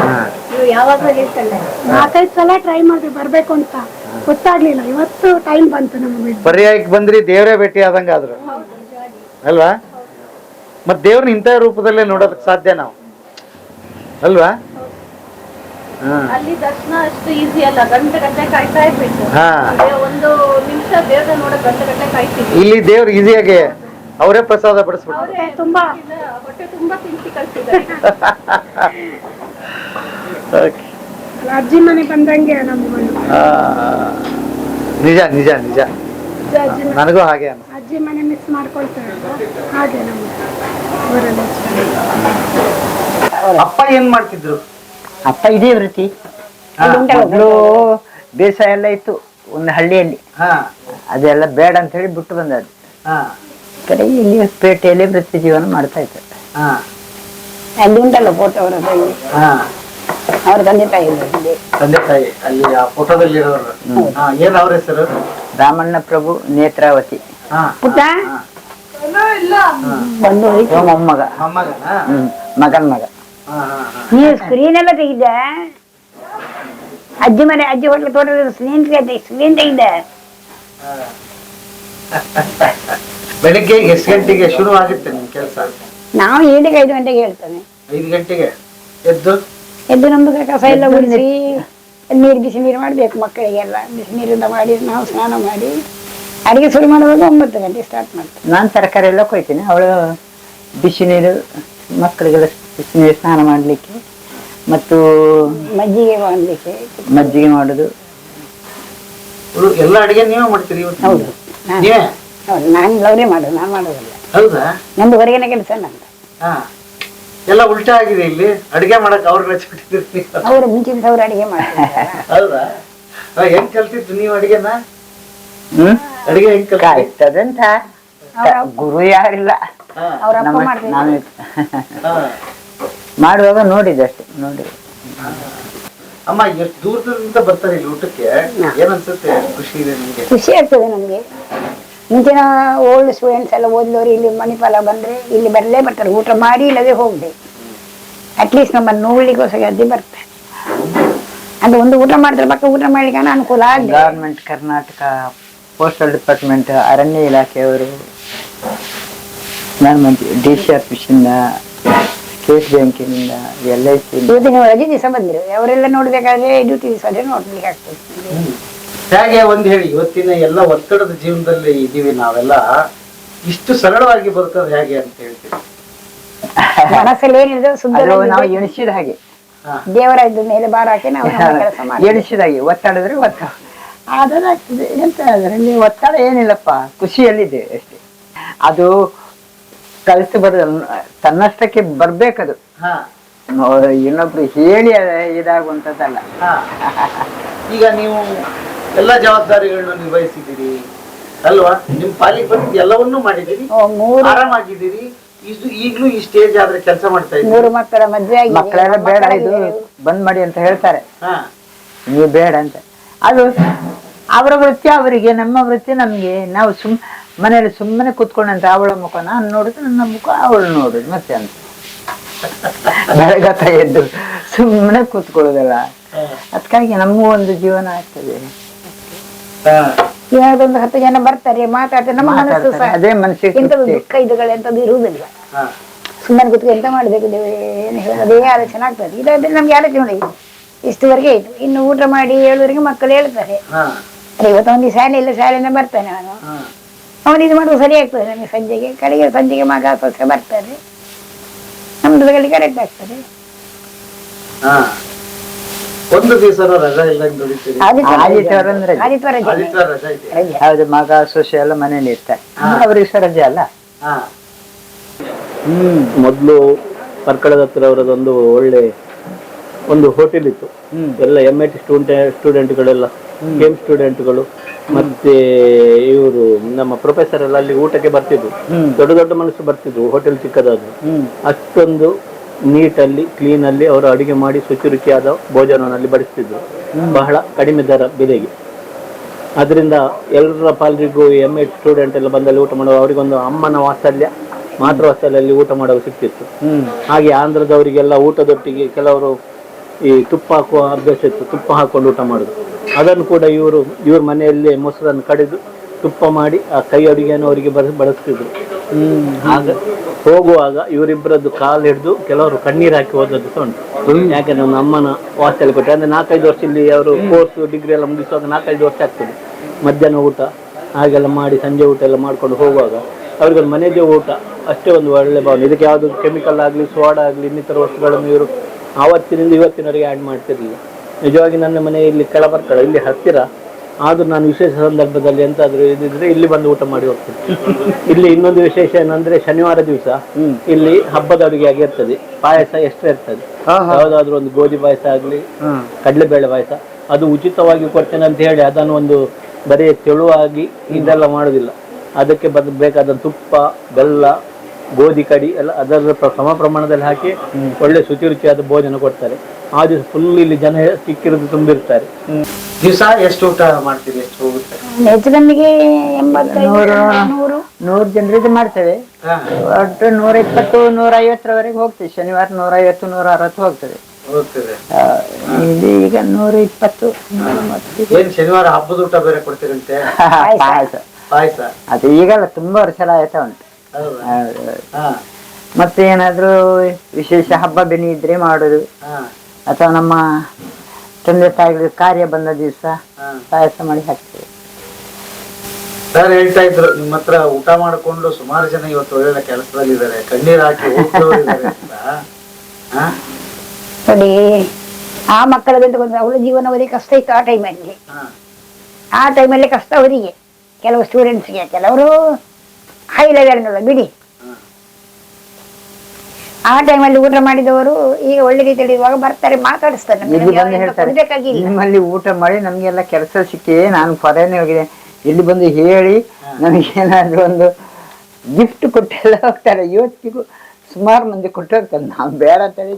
ಹಾ. ನೀವು ಯಾವಾಗಲೂ ಹೇಳ್ತಾಳೆ ನಾಲ್ಕೈದು ಸಲ ಟ್ರೈ ಮಾಡಿದ್ವಿ ಬರ್ಬೇಕು ಅಂತ. ಗೊತ್ತಾಗ್ಲಿಲ್ಲ ಇವತ್ತು ಟೈಮ್ ಬಂತು ನಮಗೆ ಪರ್ಯಾಯಕ್ಕೆ ಬಂದ್ರಿ ದೇವರೇ ಭೇಟಿ ಆದಂಗ ಆದ್ರು. ಅಲ್ವಾ? ಮತ್ತೆ ದೇವ್ರನ್ನ ಇಂಥ ರೂಪದಲ್ಲೇ ನೋಡೋದಕ್ ಸಾಧ್ಯ ನಾವು. ಅಲ್ವಾ? ಅಲ್ಲಿ ದರ್ಶನ ಅಷ್ಟು ಈಸಿ ಅಲ್ಲ. ಗಂಟೆ ಗಂಟೆ ಕಾಯ್ತಾ ಇರ್ಬೇಕು. ಹಾ. ಅದೇ ಒಂದು ನಿಮಿಷ ದೇವ್ರ ನೋಡ ಗಂಟೆ ಗಂಟೆ ಕಾಯ್ತೀವಿ. ಇಲ್ಲಿ ದೇವ್ರು ಈಸಿಯಾಗಿ ಅವರೇ ಪ್ರಸಾದ ಬಡಿಸ್ಬಿಟ್ಟು ಅವ್ರೇ ತುಂಬಾ. ಹೊಟ್ಟೆ ತುಂಬಾ ತಿಂತಿ ಕಳ್ಸಿದ್ದಾರೆ. ಅಜ್ಜಿ ಮನೆ ಬಂದಂಗೆ ನಮ್ಮ ಆ, ನಿಜ ನಿಜ ನಿಜ. ಅಜ್ಜಿ ನನಗೂ ಹಾಗೆ. ಅಜ್ಜಿ ಮನೆ ಮಿಸ್ ಮಾಡ್ಕೊಳ್ತಾರೆ ಹಾಗೆ ಊರಲ್ಲಿ. ಅಪ್ಪ ಏನ್ ಮಾಡ್ತಿದ್ರು? ಅಪ್ಪ ಇದೇ ವೃತ್ತಿ ಮೊದಲು ಬೇಸಾಯ ಎಲ್ಲ ಇತ್ತು ಒಂದು ಹಳ್ಳಿಯಲ್ಲಿ. ಹಾ. ಅದೆಲ್ಲ ಬೇಡ ಅಂತ ಹೇಳಿ ಬಿಟ್ಟು ಬಂದದ್ದು. ಹಾ. ಕಡೆ ಇಲ್ಲಿ ಪೇಟೆಯಲ್ಲಿ ವೃತ್ತಿ ಜೀವನ ಮಾಡ್ತಾ ಇತ್ತು ಹಾ. ಅಲ್ಲಿ ಉಂಟಲ್ಲ ಫೋಟೋ ಅವರ ತಾಯಿ ಹಾ. ಅವ್ರ ತಂದೆ ತಾಯಿ. ತಂದೆ ತಾಯಿ ಅಲ್ಲಿ ಆ ಫೋಟೋದಲ್ಲಿ ಇರೋರು. ಹಾ ಏನ್ ಅವ್ರ ಹೆಸರು? ರಾಮಣ್ಣ ಪ್ರಭು ನೇತ್ರಾವತಿ. ಹಾ. ಪುಟ್ಟ? ಮೊಮ್ಮಗ. ಮಗನ್ ಮಗ. ನೀವು ಸ್ಕ್ರೀನ್ ಎಲ್ಲ ತೆಗಿದ್ದ ಅಜ್ಜಿ ಮನೆ ಅಜ್ಜಿ ಹೋಟ್ಲ ತೋಟದ ಸ್ಕ್ರೀನ್ ಸ್ಕ್ರೀನ್ ತೆಗಿದ್ದ ಬೆಳಿಗ್ಗೆ ಎಷ್ಟು ಗಂಟೆಗೆ ಶುರು ಆಗುತ್ತೆ ನಿಮ್ಮ ಕೆಲಸ? ನಾವು ಏಳಿಗೆ ಐದು ಗಂಟೆಗೆ ಹೇಳ್ತೇನೆ. ಐದು ಗಂಟೆಗೆ? ಎದ್ದು? ಎದ್ದು ನಮ್ದು ಕಸ ಎಲ್ಲ ನೀರ್ ನೀರು ಬಿಸಿ ನೀರು ಮಾಡಬೇಕು ಮಕ್ಕಳಿಗೆಲ್ಲ. ಬಿಸಿ ನೀರಿಂದ ಮಾಡಿ ನಾವು ಸ್ನಾನ ಮಾಡಿ. ಅಡಿಗೆ ಶುರು ಮಾಡುವಾಗ ಒಂಬತ್ತು ಗಂಟೆ ಸ್ಟಾರ್ಟ್ ಮಾಡ್ತೀವಿ ನಾನು ತರಕಾರಿ ಎಲ್ಲ ಕೊಯ್ತೀನಿ. ಅವಳು ಬಿಸಿ ನೀರು ಮಕ್ಕಳಿಗೆಲ್ಲ ಬಿಸಿ ನೀರು ಸ್ನಾನ ಮಾಡಲಿಕ್ಕೆ ಮತ್ತು ಮಜ್ಜಿಗೆ ಮಾಡಲಿಕ್ಕೆ. ಮಜ್ಜಿಗೆ ಮಾಡುದು. ಎಲ್ಲ ಅಡಿಗೆ ನೀವೇ ಮಾಡ್ತೀರಿ ಇವತ್ತು? ಹೌದು. ಹಾ. ನೀವೇ? ಹೌದು ನಾನು ಅವರೇ ಮಾಡೋದು ನಾನು ಮಾಡೋದಿಲ್ಲ. ಹೌದಾ? ನಂದು ಹೊರಗಿನ ಕೆಲಸ ನಂದು ಹಾ. ಎಲ್ಲ ಉಲ್ಟಾ ಆಗಿದೆ ಇಲ್ಲಿ. ಅಡಿಗೆ ಮಾಡಕ್ ಅವ್ರ. ಅವರು ಮುಂಚಿನ ಅವ್ರು ಅಡಿಗೆ ಮಾಡ್ತಾರೆ ಹೌದಾ? ಆ, ಹೆಂಗ್ ಕಲ್ತಿದ್ದು ನೀವು ಅಡಿಗೆನ? ಹ್ಮ್? ಅಡಿಗೆ ಹೆಂಗ್ ಕಾಯ್ತದಂತ ಗುರು ಯಾರಿಲ್ಲ. ಅವ್ರ ಅಪ್ಪ ನಮ್ಮ ಮಾಡ್ತಾರೆ ನಾನು. ಮಾಡುವಾಗ ನೋಡಿದೆ ಅಷ್ಟೇ ನೋಡಿ ಅಮ್ಮ ಎಷ್ಟು ದೂರದಿಂದ ಬರ್ತಾರೆ ಇಲ್ಲಿ ಊಟಕ್ಕೆ? ಏನನ್ಸುತ್ತೆ ಖುಷಿ ಇದೆ ನಿಮಗೆ? ಖುಷಿ ಆಗ್ತದೆ ನಮಗೆ. ಮುಂಚಿನ ಓಲ್ಡ್ ಸ್ಟೂಡೆಂಟ್ಸ್ ಎಲ್ಲ ಓದಿದವರು ಇಲ್ಲಿ ಮಣಿಪಾಲ ಬಂದ್ರೆ ಇಲ್ಲಿ ಬರಲೇ ಬರ್ತಾರೆ ಊಟ ಮಾಡಿ ಇಲ್ಲದೆ ಹೋಗ್ಬೇಕು ಅಟ್ಲೀಸ್ಟ್ ನಮ್ಮನ್ನು ನೋಡ್ಲಿಕ್ಕೋಸ್ಕರ ಅದೇ ಬರ್ತಾರೆ. ಅದು ಒಂದು ಊಟ ಮಾಡಿದ್ರೆ ಪಕ್ಕ ಊಟ ಮಾಡ್ಲಿಕ್ಕೆ ಅನುಕೂಲ ಆಗಿದೆ ಗವರ್ಮೆಂಟ್ ಕರ್ನಾಟಕ ಪೋಸ್ಟಲ್ ಡಿಪಾರ್ಟ್ಮೆಂಟ್ ಅರಣ್ಯ ಇಲಾಖೆಯವರು ನಾನು ಡಿ ಸಿ ಆಫೀಸಿಂದ ಸ್ಟೇಟ್ ಬ್ಯಾಂಕಿನಿಂದ ಎಲ್ ಐ ಸಿ ಯೋಜನೆ ಒಳಗೆ ದಿವಸ ಬಂದಿರು. ಅವರೆಲ್ಲ ನೋಡ್ಬೇಕಾದ್ರೆ ಡ್ಯೂಟಿ ದಿವಸ ನೋಡ್ಲಿಕ್ಕೆ ಆಗ್ತದೆ. ಹೇಗೆ ಒಂದ್ ಹೇಳಿ ಇವತ್ತಿನ ಎಲ್ಲ ಒತ್ತಡದ ಜೀವನದಲ್ಲಿ ಇದೀವಿ ನಾವೆಲ್ಲ. ಇಷ್ಟು ಸರಳವಾಗಿ ಬರ್ತದೆ ಹೇಗೆ ಅಂತ ಹೇಳ್ತೀವಿ ಮನಸ್ಸಲ್ಲಿ ಏನಿದೆ ಸುಂದರ ನಾವು ಎಣಿಸಿದ ಹಾಗೆ. ದೇವರ ಇದ್ದ ಮೇಲೆ ಭಾರ ಹಾಕಿ ನಾವು ಕೆಲಸ ಮಾಡಿ ಎಣಿಸಿದ ಹಾಗೆ. ಒತ್ತಡದ್ರೆ ಒತ್ತಡ. ಅದರಾಗ್ತದೆ ಎಂತ ಅದರಲ್ಲಿ ಒತ್ತಡ ಏನಿಲ್ಲಪ್ಪ. ಖುಷಿಯಲ್ಲಿದೆ ಅಷ್ಟೇ. ಅದು ಕಲಿತು ಬರ ತನ್ನಷ್ಟಕ್ಕೆ ಬರ್ಬೇಕದು. ಇನ್ನೊಬ್ರು ಹೇಳಿ ಇದಾಗುವಂಥದ್ದಲ್ಲ. ಹಾ. ಈಗ ನೀವು ಎಲ್ಲ ಜವಾಬ್ದಾರಿಗಳನ್ನ ನಿರ್ವಹಿಸಿದ್ದೀರಿ ಅಲ್ವಾ? ನಿಮ್ ಪಾಲಿಗೆ ಬಂದಿದ್ದು ಎಲ್ಲವನ್ನೂ ಮಾಡಿದ್ದೀರಿ ಆರಾಮಾಗಿದ್ದೀರಿ ಇದು ಈಗ್ಲೂ ಈ ಸ್ಟೇಜ್ ಆದ್ರೆ ಕೆಲಸ ಮಾಡ್ತಾ ಇದ್ದೀರಿ. ಮೂರು ಮಕ್ಕಳ ಮದ್ವೆ ಮಕ್ಕಳೆಲ್ಲ ಬೇಡ ಇದು ಬಂದ್ ಮಾಡಿ ಅಂತ ಹೇಳ್ತಾರೆ. ಹಾ. ನೀವು ಬೇಡ ಅಂತ. ಅದು ಅವರ ವೃತ್ತಿ ಅವರಿಗೆ ನಮ್ಮ ವೃತ್ತಿ ನಮ್ಗೆ ನಾವು ಸುಮ್ ಮನೇಲಿ ಸುಮ್ಮನೆ ಕುತ್ಕೊಂಡಂತೆ ಅವಳ ಮುಖ ನಾನು ನೋಡಿದ್ರೆ ನನ್ನ ಮುಖ ಅವಳು ನೋಡುದು ಮತ್ತೆ ಅಂತ. ಬೆಳಗತ ಎದ್ದು ಸುಮ್ಮನೆ ಕೂತ್ಕೊಳ್ಳೋದಲ್ಲ. ಅದಕ್ಕಾಗಿ ನಮಗೂ ಒಂದು ಜೀವನ ಆಗ್ತದೆ. ಯಾವ್ದೊಂದು ಹತ್ತು ಜನ ಬರ್ತಾರೆ ಮಾತಾಡ್ತಾರೆ ನಮ್ಮ ಮನಸ್ಸು ಅದೇ ಮನಸ್ಸಿಗೆ ತೃಪ್ತಿ. ದುಃಖ ಇದುಗಳು ಎಂತದ್ದು ಇರುವುದಿಲ್ಲ. ಸುಮ್ಮನೆ ಕೂತ್ಕೊ ಎಂತ ಮಾಡಬೇಕು ದೇವರೇ ಏನು ಹೇಳೋದು? ಅದೇ ಆಲೋಚನೆ ಆಗ್ತದೆ. ಇದಾದ್ರೆ ನಮ್ಗೆ ಆಲೋಚನೆ ಮಾಡಿ ಇಷ್ಟುವರೆಗೆ ಆಯ್ತು. ಇನ್ನು ಊಟ ಮಾಡಿ ಏಳುವರೆಗೆ ಮಕ್ಕಳು ಹೇಳ್ತಾರೆ ಇವತ್ತೊಂದು ಶಾಲೆ ಇಲ್ಲ ಶಾಲೆಯಿಂದ ಬರ್ತೇನೆ ಹಾ. ಅವನು ಇದು ಮಾಡೋದು ಸರಿ ಆಗ್ತದೆ ನಮಗೆ ಸಂಜೆಗೆ. ಕಡೆಗೆ ಸಂಜೆಗೆ ಮಗ ಸೊಸೆ ಬರ್ತಾರೆ. ನಮ್ದು ಕರೆಕ್ಟ್ ಆಗ್ತದೆ. ಹಾ. ಒಂದು ದಿವಸ ಆದಿತ್ಯವಾರ ಅಂದ್ರೆ. ಆದಿತ್ಯವಾರ ರಜೆ. ಹೌದು ಮಗ ಸೊಸೆ ಎಲ್ಲ ಮನೇಲಿ ಇರ್ತಾರೆ. ಅವ್ರಿಗೆ ಸಹ ರಜೆ ಅಲ್ಲ? ಮೊದಲು ಪರ್ಕಳದ ಹತ್ರ ಅವರದೊಂದು ಒಳ್ಳೆ ಒಂದು ಹೋಟೆಲ್ ಇತ್ತು. ಹ್ಮ್. ಎಲ್ಲ ಎಂ ಐ ಟಿ ಸ್ಟೂಡೆಂಟ್ ಸ್ಟೂಡೆಂಟ್ಗಳೆಲ್ಲ ಗೇಮ್ ಸ್ಟೂಡೆಂಟ್ಗಳು ಮತ್ತೆ ಇವರು ನಮ್ಮ ಪ್ರೊಫೆಸರ್ ಎಲ್ಲ ಅಲ್ಲಿ ಊಟಕ್ಕೆ ಬರ್ತಿದ್ರು. ದೊಡ್ಡ ದೊಡ್ಡ ಮನಸ್ಸು ಬರ್ತಿದ್ರು ಹೋಟೆಲ್ ಚಿಕ್ಕದಾದ್ರು. ಅಷ್ಟೊಂದು ನೀಟಲ್ಲಿ ಕ್ಲೀನ್ ಅಲ್ಲಿ ಅವರು ಅಡಿಗೆ ಮಾಡಿ ಶುಚಿರುಚಿಯಾದ ಭೋಜನವನ್ನು ಬಡಿಸ್ತಿದ್ರು. ಬಹಳ ಕಡಿಮೆ ದರ ಬೆಲೆಗೆ. ಅದರಿಂದ ಎಲ್ಲರ ಪಾಲರಿಗೂ ಎಂ ಎಡ್ ಸ್ಟೂಡೆಂಟ್ ಎಲ್ಲ ಬಂದಲ್ಲಿ ಊಟ ಮಾಡುವ ಅವರಿಗೊಂದು ಅಮ್ಮನ ವಾತ್ಸಲ್ಯ ಮಾತೃ ವಾತ್ಸಲ್ಯಲ್ಲಿ ಊಟ ಮಾಡಲು ಸಿಕ್ತಿತ್ತು. ಹಾಗೆ ಆಂಧ್ರದವರಿಗೆಲ್ಲ ಊಟದೊಟ್ಟಿಗೆ ಕೆಲವರು ಈ ತುಪ್ಪ ಹಾಕುವ ಅಭ್ಯಾಸ ಇತ್ತು. ತುಪ್ಪ ಹಾಕೊಂಡು ಊಟ ಮಾಡುದು. ಅದನ್ನು ಕೂಡ ಇವರು ಇವ್ರ ಮನೆಯಲ್ಲಿ ಮೊಸರನ್ನು ಕಡಿದು ತುಪ್ಪ ಮಾಡಿ ಆ ಕೈ ಅಡುಗೆಯನ್ನು ಅವರಿಗೆ ಬರ ಬಳಸ್ತಿದ್ರು. ಹ್ಮ್ ಆಗ ಹೋಗುವಾಗ ಇವರಿಬ್ಬರದ್ದು ಕಾಲು ಹಿಡಿದು ಕೆಲವರು ಕಣ್ಣೀರು ಹಾಕಿ ಹೋದದ್ದು ಸಹ ಉಂಟು. ಯಾಕಂದ್ರೆ ನಮ್ಮ ಅಮ್ಮನ ವಾಸಲ್ಲಿ ಕೊಟ್ಟೆ. ಅಂದ್ರೆ ನಾಲ್ಕೈದು ವರ್ಷ ಇಲ್ಲಿ ಅವರು ಕೋರ್ಸ್ ಡಿಗ್ರಿ ಎಲ್ಲ ಮುಗಿಸುವಾಗ ನಾಲ್ಕೈದು ವರ್ಷ ಆಗ್ತದೆ. ಮಧ್ಯಾಹ್ನ ಊಟ ಹಾಗೆಲ್ಲ ಮಾಡಿ ಸಂಜೆ ಊಟ ಎಲ್ಲ ಮಾಡ್ಕೊಂಡು ಹೋಗುವಾಗ ಅವ್ರಿಗೊಂದು ಮನೆಯದೇ ಊಟ ಅಷ್ಟೇ ಒಂದು ಒಳ್ಳೆ ಭಾವನೆ. ಇದಕ್ಕೆ ಯಾವುದು ಕೆಮಿಕಲ್ ಆಗಲಿ ಸೋಡಾ ಆಗಲಿ ಇನ್ನಿತರ ವಸ್ತುಗಳನ್ನು ಇವರು ಆವತ್ತಿನಿಂದ ಇವತ್ತಿನವರೆಗೆ ಆ್ಯಡ್ ಮಾಡ್ತಿರ್ಲಿಲ್ಲ. ನಿಜವಾಗಿ ನನ್ನ ಮನೆ ಇಲ್ಲಿ ಬರ್ತಾಳೆ ಇಲ್ಲಿ ಹತ್ತಿರ ಆದರೂ ನಾನು ವಿಶೇಷ ಸಂದರ್ಭದಲ್ಲಿ ಎಂತಾದರೂ ಇದಿದ್ರೆ ಇಲ್ಲಿ ಬಂದು ಊಟ ಮಾಡಿ ಹೋಗ್ತೇನೆ. ಇಲ್ಲಿ ಇನ್ನೊಂದು ವಿಶೇಷ ಏನಂದ್ರೆ ಶನಿವಾರ ದಿವಸ ಇಲ್ಲಿ ಹಬ್ಬದ ಅಡುಗೆ ಆಗಿರ್ತದೆ ಪಾಯಸ ಎಷ್ಟು ಇರ್ತದೆ. ಯಾವ್ದಾದ್ರು ಒಂದು ಗೋಧಿ ಪಾಯಸ ಆಗಲಿ ಕಡಲೆಬೇಳೆ ಪಾಯಸ ಅದು ಉಚಿತವಾಗಿ ಕೊಡ್ತೇನೆ ಅಂತ ಹೇಳಿ ಅದನ್ನು ಒಂದು ಬರೀ ತೆಳುವಾಗಿ ಇದೆಲ್ಲ ಮಾಡುದಿಲ್ಲ. ಅದಕ್ಕೆ ಬದ್ ಬೇಕಾದ ತುಪ್ಪ ಬೆಲ್ಲ ಗೋಧಿ ಕಡಿ ಎಲ್ಲ ಅದರ ಸಮ ಪ್ರಮಾಣದಲ್ಲಿ ಹಾಕಿ ಒಳ್ಳೆ ಶುಚಿ ರುಚಿಯಾದ ಭೋಜನ ಕೊಡ್ತಾರೆ. ಆ ದಿವಸ ಫುಲ್ ಇಲ್ಲಿ ಜನ ಸಿಕ್ಕಿರೋದು ತುಂಬಿರ್ತಾರೆ. ದಿವಸ ಎಷ್ಟು ಊಟ ಮಾಡ್ತೀವಿ ಎಷ್ಟು ಹೋಗುತ್ತೆ? ಹೆಚ್ಚು ಕಮ್ಮಿಗೆ ಎಂಬತ್ತೈದು ನೂರು ನೂರು. ಜನರಿಗೆ ಮಾಡ್ತೇವೆ. ಒಟ್ಟು ನೂರ ಇಪ್ಪತ್ತು ನೂರ ಐವತ್ತರವರೆಗೆ ಹೋಗ್ತದೆ ಶನಿವಾರ ನೂರ ಐವತ್ತು ನೂರ ಅರವತ್ತು ಹೋಗ್ತದೆ ಹೋಗ್ತದೆ ಇಲ್ಲಿ ಈಗ ನೂರ ಇಪ್ಪತ್ತು ಏನ್ ಶನಿವಾರ ಹಬ್ಬದ ಊಟ ಬೇರೆ ಕೊಡ್ತೀರಂತೆ? ಪಾಯಸ. ಪಾಯಸ. ಅದು ಈಗಲ್ಲ ತುಂಬಾ ವರ್ಷ ಆಯ್ತಾ ಉಂಟು. ಮತ್ತೆ ಏನಾದ್ರೂ ವಿಶೇಷ ಹಬ್ಬ ಬೆನಿ ಇದ್ರೆ ಮಾಡುದು. ಹಾ. ಅಥವಾ ನಮ್ಮ ತಂದೆ ತಾಯಿಗಳಿಗೆ ಕಾರ್ಯ ಬಂದ ದಿವಸ ಪಾಯಸ ಮಾಡಿ ಹಾಕ್ತೇವೆ. ಸರ್ ಹೇಳ್ತಾ ಇದ್ರು ನಿಮ್ಮ ಹತ್ರ ಊಟ ಮಾಡಿಕೊಂಡು ಸುಮಾರು ಜನ ಇವತ್ತು ಒಳ್ಳೆ ಕೆಲಸದಲ್ಲಿದ್ದಾರೆ. ಕಣ್ಣೀರ್ ಹಾಕಿ? ನೋಡಿ ಆ ಮಕ್ಕಳದಂತ ಬಂದ್ರೆ ಅವಳ ಜೀವನ ಅವರಿಗೆ ಕಷ್ಟ ಇತ್ತು ಆ ಟೈಮಲ್ಲಿ ಹಾ. ಆ ಟೈಮಲ್ಲಿ ಕಷ್ಟ ಅವರಿಗೆ. ಕೆಲವು ಸ್ಟೂಡೆಂಟ್ಸ್ಗೆ ಕೆಲವರು ಹೈ ಲೆವೆಲ್ನಲ್ಲ ಬಿಡಿ. ಆ ಟೈಮಲ್ಲಿ ಊಟ ಮಾಡಿದವರು ಈಗ ಒಳ್ಳೆ ರೀತಿಯಲ್ಲಿ ಇವಾಗ ಬರ್ತಾರೆ ಮಾತಾಡಿಸ್ತಾರೆ. ಇಲ್ಲಿ ಬಂದು ಹೇಳ್ತಾರೆ ನಿಮ್ಮಲ್ಲಿ ಊಟ ಮಾಡಿ ನಮ್ಗೆಲ್ಲ ಕೆಲಸ ಸಿಕ್ಕಿ ನಾನು ಫಾರಿನ್ ಹೋಗಿದೆ. ಇಲ್ಲಿ ಬಂದು ಹೇಳಿ ನಮಗೇನಾದ್ರು ಒಂದು ಗಿಫ್ಟ್ ಕೊಟ್ಟೆಲ್ಲ ಹೋಗ್ತಾರೆ. ಇವತ್ತಿಗೂ ಸುಮಾರು ಮಂದಿ ಕೊಟ್ಟು ಹೋಗ್ತಾರೆ ನಾವು ಬೇಡ ತಲೆ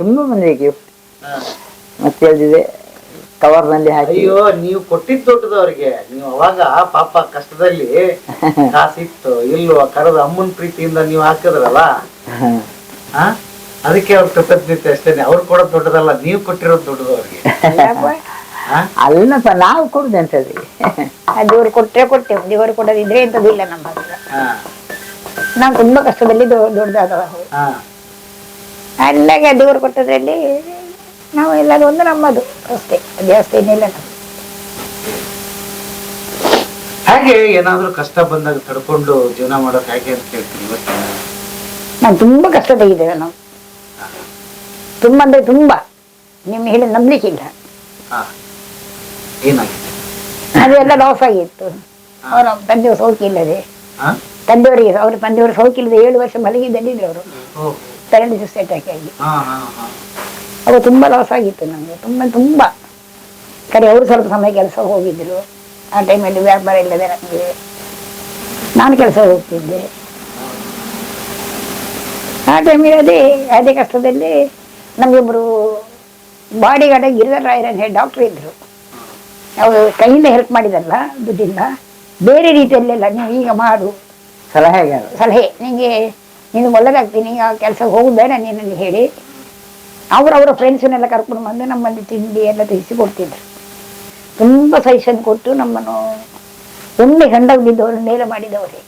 ತುಂಬಾ ಮಂದಿ ಗಿಫ್ಟ್ ಮತ್ತೆ ಹೇಳಿದೆ ಕವರ್ನಲ್ಲಿ ಹಾಕಿ. ಅಯ್ಯೋ ನೀವು ಕೊಟ್ಟಿದ್ ದೊಡ್ಡದವ್ರಿಗೆ ನೀವು ಅವಾಗ ಪಾಪ ಕಷ್ಟದಲ್ಲಿ ಕಾಸಿತ್ತು. ಇಲ್ವೋ ಕರೆದ ಅಮ್ಮನ ಪ್ರೀತಿಯಿಂದ ನೀವು ಹಾಕಿದ್ರಲ್ಲ? ಆ? ಅದಕ್ಕೆ ಅವ್ರ ಕೃತಜ್ಞತೆ ಅಷ್ಟೇನೆ. ಅವ್ರು ಕೂಡ ದೊಡ್ಡದಲ್ಲ ನೀವು ಕೊಟ್ಟಿರೋದು ದೊಡ್ಡದು ಅವ್ರಿಗೆ? ಅಲ್ಲಪ್ಪ ನಾವು ಕೊಡುದು ಅಂತ ದೇವರು ಕೊಟ್ಟರೆ ಕೊಡ್ತೇವೆ. ದೇವರು ಕೊಡದಿದ್ರೆ ಎಂತದಿಲ್ಲ ನಮ್ಮ ಹತ್ರ. ಹಾ ನಾವು ತುಂಬಾ ಕಷ್ಟದಲ್ಲಿ ದೊಡ್ಡದಾದ ದೊಡ್ಡದಾದವ ಹಾ ಅಲ್ಲಾಗ ದೇವರು ಕೊಟ್ಟದ್ರಲ್ಲಿ ನಾವು ಎಲ್ಲರೂ ಒಂದು ನಮ್ಮದು. ಅಷ್ಟೇ. ಜಾಸ್ತಿ ಏನಿಲ್ಲ ನಮ್ದು. ಹಾಗೆ ಏನಾದ್ರೂ ಕಷ್ಟ ಬಂದಾಗ ತಡ್ಕೊಂಡು ಜೀವನ ಮಾಡೋದು ಹೇಗೆ ಅಂತ ಕೇಳ್ತೀನಿ ಇವತ್ತು ನಾವು ತುಂಬಾ ಕಷ್ಟ ತೆಗಿದ್ದೇವೆ ನಾವು ತುಂಬಾ ಅಂದ್ರೆ ತುಂಬಾ. ನಿಮ್ಮ ಹೇಳಿ ನಂಬಲಿಕ್ಕಿಲ್ಲ ಹಾ. ಏನಾಗಿದೆ? ಅದೆಲ್ಲ ಲಾಸ್ ಆಗಿತ್ತು. ಅವರ ತಂದೆಯವರು ಸೌಖ್ಯ ಇಲ್ಲದೆ. ಹಾ? ತಂದೆಯವರಿಗೆ ಅವ್ರ ತಂದೆಯವರು ಸೌಖ್ಯ ಇಲ್ಲದೆ ಏಳು ವರ್ಷ ಮಲಗಿದ್ದಲ್ಲಿದ್ರು ಅವರು. ಓ ಪ್ಯಾರಲಿಸಿಸ್ ಅಟ್ಯಾಕ್ ಆಗಿ. ಹಾ ಹಾ ಹಾ. ಅವಾಗ ತುಂಬ ಲಾಸ್ ಆಗಿತ್ತು ನನಗೆ ತುಂಬ ತುಂಬ. ಕರೆ ಅವರು ಸ್ವಲ್ಪ ಸಮಯ ಕೆಲಸ ಹೋಗಿದ್ರು. ಆ ಟೈಮಲ್ಲಿ ವ್ಯಾಪಾರ ಇಲ್ಲದೆ ನನಗೆ ನಾನು ಕೆಲಸ ಹೋಗ್ತಿದ್ದೆ. ಆ ಟೈಮಿಗೆ ಅದೇ ಅದೇ ಕಷ್ಟದಲ್ಲಿ ನಮಗಿಬ್ಬರು ಬಾಡಿ ಗಾಡ ಗಿರಿಧರ್ ರಾಯರನ್ ಹೇಳಿ ಡಾಕ್ಟ್ರ್ ಇದ್ದರು ಅವರು ಕೈಯಿಂದ ಹೆಲ್ಪ್ ಮಾಡಿದಲ್ಲ ದುಡ್ಡಿಂದ. ಬೇರೆ ರೀತಿಯಲ್ಲೆಲ್ಲ ನೀವು ಈಗ ಮಾಡು. ಸಲಹೆ ಸಲಹೆ. ನಿಮಗೆ ನೀನು ಒಳ್ಳೆದಾಗ್ತೀನಿ ಈಗ ಕೆಲಸಕ್ಕೆ ಹೋಗಬೇಡ ಬೇಡ ನೀನಲ್ಲಿ ಹೇಳಿ ಅವರವರ ಫ್ರೆಂಡ್ಸನ್ನೆಲ್ಲ ಕರ್ಕೊಂಡು ಬಂದು ನಮ್ಮಲ್ಲಿ ತಿಂಡಿ ಎಲ್ಲ ತೆಗೆಸಿ ಕೊಡ್ತಿದ್ರು. ತುಂಬ ಸಜೆಷನ್ ಕೊಟ್ಟು ನಮ್ಮನ್ನು ಒಮ್ಮೆ ಗಂಡ ಬಿದ್ದವರು ನೇರ ಮಾಡಿದವರೇ.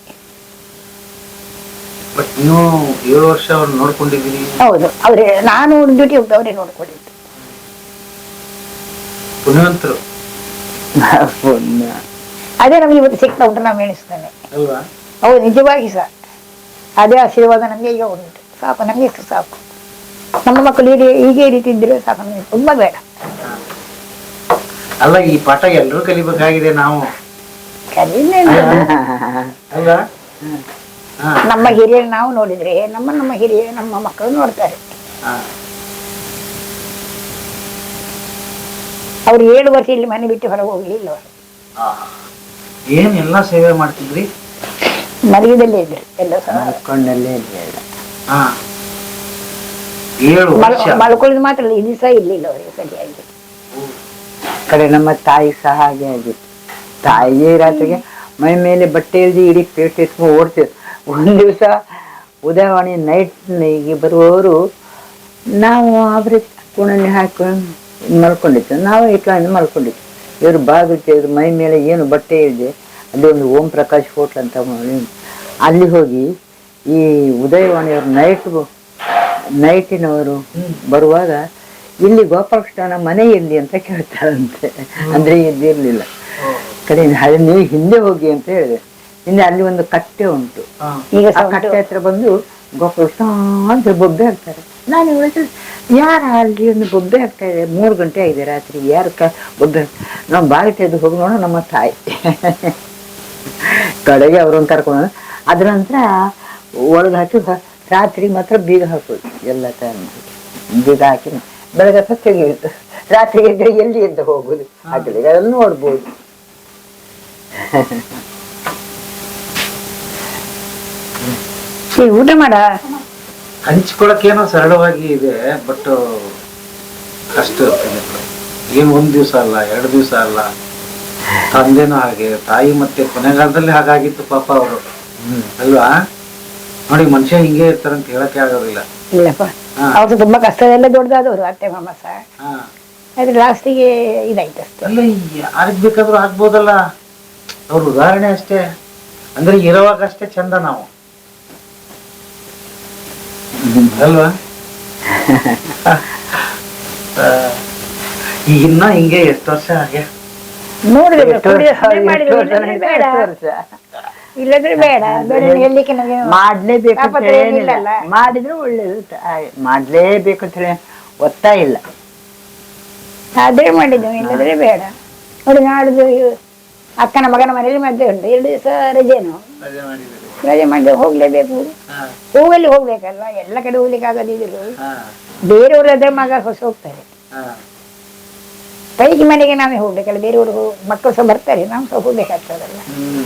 ಹೌದು ಅವರೇ ನಾನು ಡ್ಯೂಟಿ ಹೋಗ್ದವರೇ ನೋಡ್ಕೊಂಡಿದ್ದು. ಪುಣ್ಯವಂತರು. ಅದೇ ನಮ್ಗೆ ಇವತ್ತು ಸಿಗ್ತಾ ಉಂಟು ನಾವು ಎಣಿಸ್ತೇನೆ. ಹೌದು ನಿಜವಾಗಿ ಸರ್ ಅದೇ ಆಶೀರ್ವಾದ ನಮಗೆ ಈಗ ಉಂಟು. ಸಾಕು ನಮಗೆ ಸಾಕು. ನಮ್ಮ ಮಕ್ಕಳು ಹೀಗೆ ಹೀಗೆ ಇದ್ರೆ ಸಾಕು ತುಂಬಾ ತುಂಬ ಬೇಡ. ಅಲ್ಲ ಈ ಪಾಠ ಎಲ್ಲರೂ ಕಲಿಬೇಕಾಗಿದೆ ನಾವು. ಹಾ. ನಮ್ಮ ಹಿರಿಯರು ನಾವು ನೋಡಿದ್ರೆ ನಮ್ಮ ನಮ್ಮ ಹಿರಿಯರು ನಮ್ಮ ಮಕ್ಕಳು ನೋಡ್ತಾರೆ. ಹಾ. ಅವ್ರು ಏಳು ವರ್ಷ ಇಲ್ಲಿ ಮನೆ ಬಿಟ್ಟು ಹೊರಗೆ ಹೋಗ್ಲಿಲ್ಲ ಅವರು ಆ. ಏನ್ ಎಲ್ಲಾ ಸೇವೆ ಮಾಡ್ತಿದ್ರಿ? ಮಲಗಿದಲ್ಲೇ ಇದ್ರಿ. ಎಲ್ಲ ಸಹ. ಮಲ್ಕೊಂಡಲ್ಲೇ ಇದ್ರಿ ಹಾ. ಏಳು ಮಲ್ ವರ್ಷ. ಮಲ್ಕೊಳ್ಳೋದು ಮಾತ್ರ ಅಲ್ಲ ಇದು ಸಹ ಇರ್ಲಿಲ್ಲ ಅವರಿಗೆ ಸರಿಯಾಗಿ. ಕಡೆ ನಮ್ಮ ತಾಯಿ ಸಹ ಹಾಗೆ ಆಗಿತ್ತು. ತಾಯಿಗೆ ರಾತ್ರಿಗೆ ಮೈ ಮೇಲೆ ಬಟ್ಟೆ ಇಲ್ದಿ ಇಡೀ ಪೇಟೆ ಎತ್ಕೊಂಡು ಓಡ್ತಿದ್ರು. ಒಂದು ದಿವಸ ಉದಯವಾಣಿ ನೈಟ್ನಿಗೆ ಬರುವವರು ನಾವು ಅವ್ರ ಕುಣನೆ ಹಾಕೊಂಡು ಮಲ್ಕೊಂಡಿತ್ತು ನಾವು ಇಟ್ಕೊಂಡು ಮಲ್ಕೊಂಡಿತ್ತು ಇವರು ಬಾಗಿಲು ತೆಗೆದು ಮೈ ಮೇಲೆ ಏನು ಬಟ್ಟೆ ಇದೆ ಅಲ್ಲಿ ಒಂದು ಓಂ ಪ್ರಕಾಶ್ ಹೋಟ್ಲ್ ಅಂತ ಅಲ್ಲಿ ಹೋಗಿ ಈ ಉದಯವಾಣಿಯವ್ರ ನೈಟ್ ನೈಟಿನವರು ಬರುವಾಗ ಇಲ್ಲಿ ಗೋಪಾಲಕೃಷ್ಣನ ಮನೆ ಎಲ್ಲಿ? ಅಂತ ಕೇಳ್ತಾರಂತೆ. ಅಂದ್ರೆ ಇದಿರ್ಲಿಲ್ಲ ಕಡೆ ನೀವು ಹಿಂದೆ ಹೋಗಿ ಅಂತ ಹೇಳಿದೆ. ಹಿಂದೆ ಅಲ್ಲಿ ಒಂದು ಕಟ್ಟೆ ಉಂಟು. ಈಗ ಕಟ್ಟೆ ಹತ್ರ ಬಂದು ಗೋಪಾಲಕೃಷ್ಣ ಅಂತ ಬೊಬ್ಬೆ ಹಾಕ್ತಾರೆ. ನಾನು ಹೇಳಿದ್ರೆ ಯಾರ ಅಲ್ಲಿ ಒಂದು ಬೊಬ್ಬೆ ಹಾಕ್ತಾ ಇದೆ ಮೂರು ಗಂಟೆ ಆಗಿದೆ ರಾತ್ರಿ. ಯಾರು ಕ ಬೊಬ್ಬೆ ನಾವು ಬಾಗಿ ತೆಗೆದು ಹೋಗಿ ನೋಡೋ ನಮ್ಮ ತಾಯಿ. ಕಡೆಗೆ ಅವ್ರನ್ನ ಕರ್ಕೊಂಡು ಅದ್ರ ನಂತರ ಒಳಗೆ ಹಾಕಿ ರಾತ್ರಿ ಮಾತ್ರ ಬೀಗ ಹಾಕೋದು ಎಲ್ಲ ಮಾಡಿ ಬೀಗ ಹಾಕಿ ಬೆಳಗ್ಗೆ ರಾತ್ರಿಗೆ ಇದ್ರೆ ಎಲ್ಲಿ ಅಂತ ಹೋಗುದು ಹಾಗೆ ಅದನ್ನು ನೋಡ್ಬೋದು. ಊಟ ಮಾಡ. ಹಂಚ್ಕೊಳಕ್ಕೇನೋ ಸರಳವಾಗಿ ಇದೆ ಬಟ್ ಕಷ್ಟ. ಏನ್ ಒಂದ್ ದಿವಸ ಅಲ್ಲ ಎರಡು ದಿವಸ ಅಲ್ಲ. ತಂದೆನೂ ಹಾಗೆ ತಾಯಿ ಮತ್ತೆ ಕೊನೆಗಾಲದಲ್ಲಿ ಹಾಗಾಗಿತ್ತು ಪಾಪ ಅವರು. ಅಲ್ವಾ? ನೋಡಿ ಮನುಷ್ಯ ಹಿಂಗೆ ಇರ್ತಾರಂತ ಹೇಳಕ್ಕೆ ಆಗೋದಿಲ್ಲ. ಇಲ್ಲಪ್ಪ. ಹಾ. ಅವ್ರು ತುಂಬಾ ಕಷ್ಟದೆಲ್ಲ ದೊಡ್ಡದಾದವರು ಅತ್ತೆ ಮಾಮ ಸಹ. ಹಾ. ಆದ್ರೆ ಲಾಸ್ಟಿಗೆ ಇದಾಯ್ತು ಅಷ್ಟೇ. ಅಲ್ಲ ಯಾರಿಗ್ ಬೇಕಾದ್ರೂ ಆಗ್ಬೋದಲ್ಲ. ಅವ್ರ ಉದಾಹರಣೆ ಅಷ್ಟೇ. ಅಂದ್ರೆ ಇರೋವಾಗ ಅಷ್ಟೇ ಚಂದ ನಾವು. ಅಲ್ವಾ? ಆ, ಈಗ ಇನ್ನ ಹಿಂಗೆ ಎಷ್ಟು ವರ್ಷ ಹಾಗೆ? ನೋಡಿದ್ರೆ ಇಲ್ಲದ್ರೆ ಬೇಡ ಹೇಳಲಿಕ್ಕೆ ನಮಗೆ ಮಾಡ್ಲೇಬೇಕು ಅಂತ ತಾಪತ್ರಯ ಏನಿಲ್ಲ. ಏನಿಲ್ಲಲ್ಲ. ಮಾಡಿದ್ರೆ ಒಳ್ಳೇದು. ಮಾಡ್ಲೇಬೇಕು ಅಂತ ಹೇಳಿ ಒತ್ತಾಯ ಇಲ್ಲ. ಅದೇ ಮಾಡಿದ್ದು ಇಲ್ಲದ್ರೆ ಬೇಡ. ನೋಡಿ ನಾಡ್ದು ಅಕ್ಕನ ಮಗನ ಮನೆಯಲ್ಲಿ ಮದುವೆ ಉಂಟು. ಎರಡು ದಿವಸ ರಜೆನು? ರಜೆ ಮಾಡಿದ್ರೆ ರಜೆ ಹೋಗ್ಲೇಬೇಕು. ಹೂವಲ್ಲಿ ಹೋಗಲ್ಲಿ ಹೋಗ್ಬೇಕಲ್ಲ ಎಲ್ಲ ಕಡೆ ಹೋಗ್ಲಿಕ್ಕೆ ಆಗೋದಿದ್ರು ಹಾ. ಬೇರೆಯವರು ಅದೇ ಮಗ ಹೊಸ ಹೋಗ್ತಾರೆ. ಹಾ. ಪೈಕಿ ಮನೆಗೆ ನಾವೇ ಹೋಗ್ಬೇಕಲ್ಲ ಬೇರೆಯವರು ಮಕ್ಕಳು ಸಹ ಬರ್ತಾರೆ ನಾವು ಸಹ ಹೋಗ್ಬೇಕಾಗ್ತದಲ್ಲ. ಹ್ಮ್.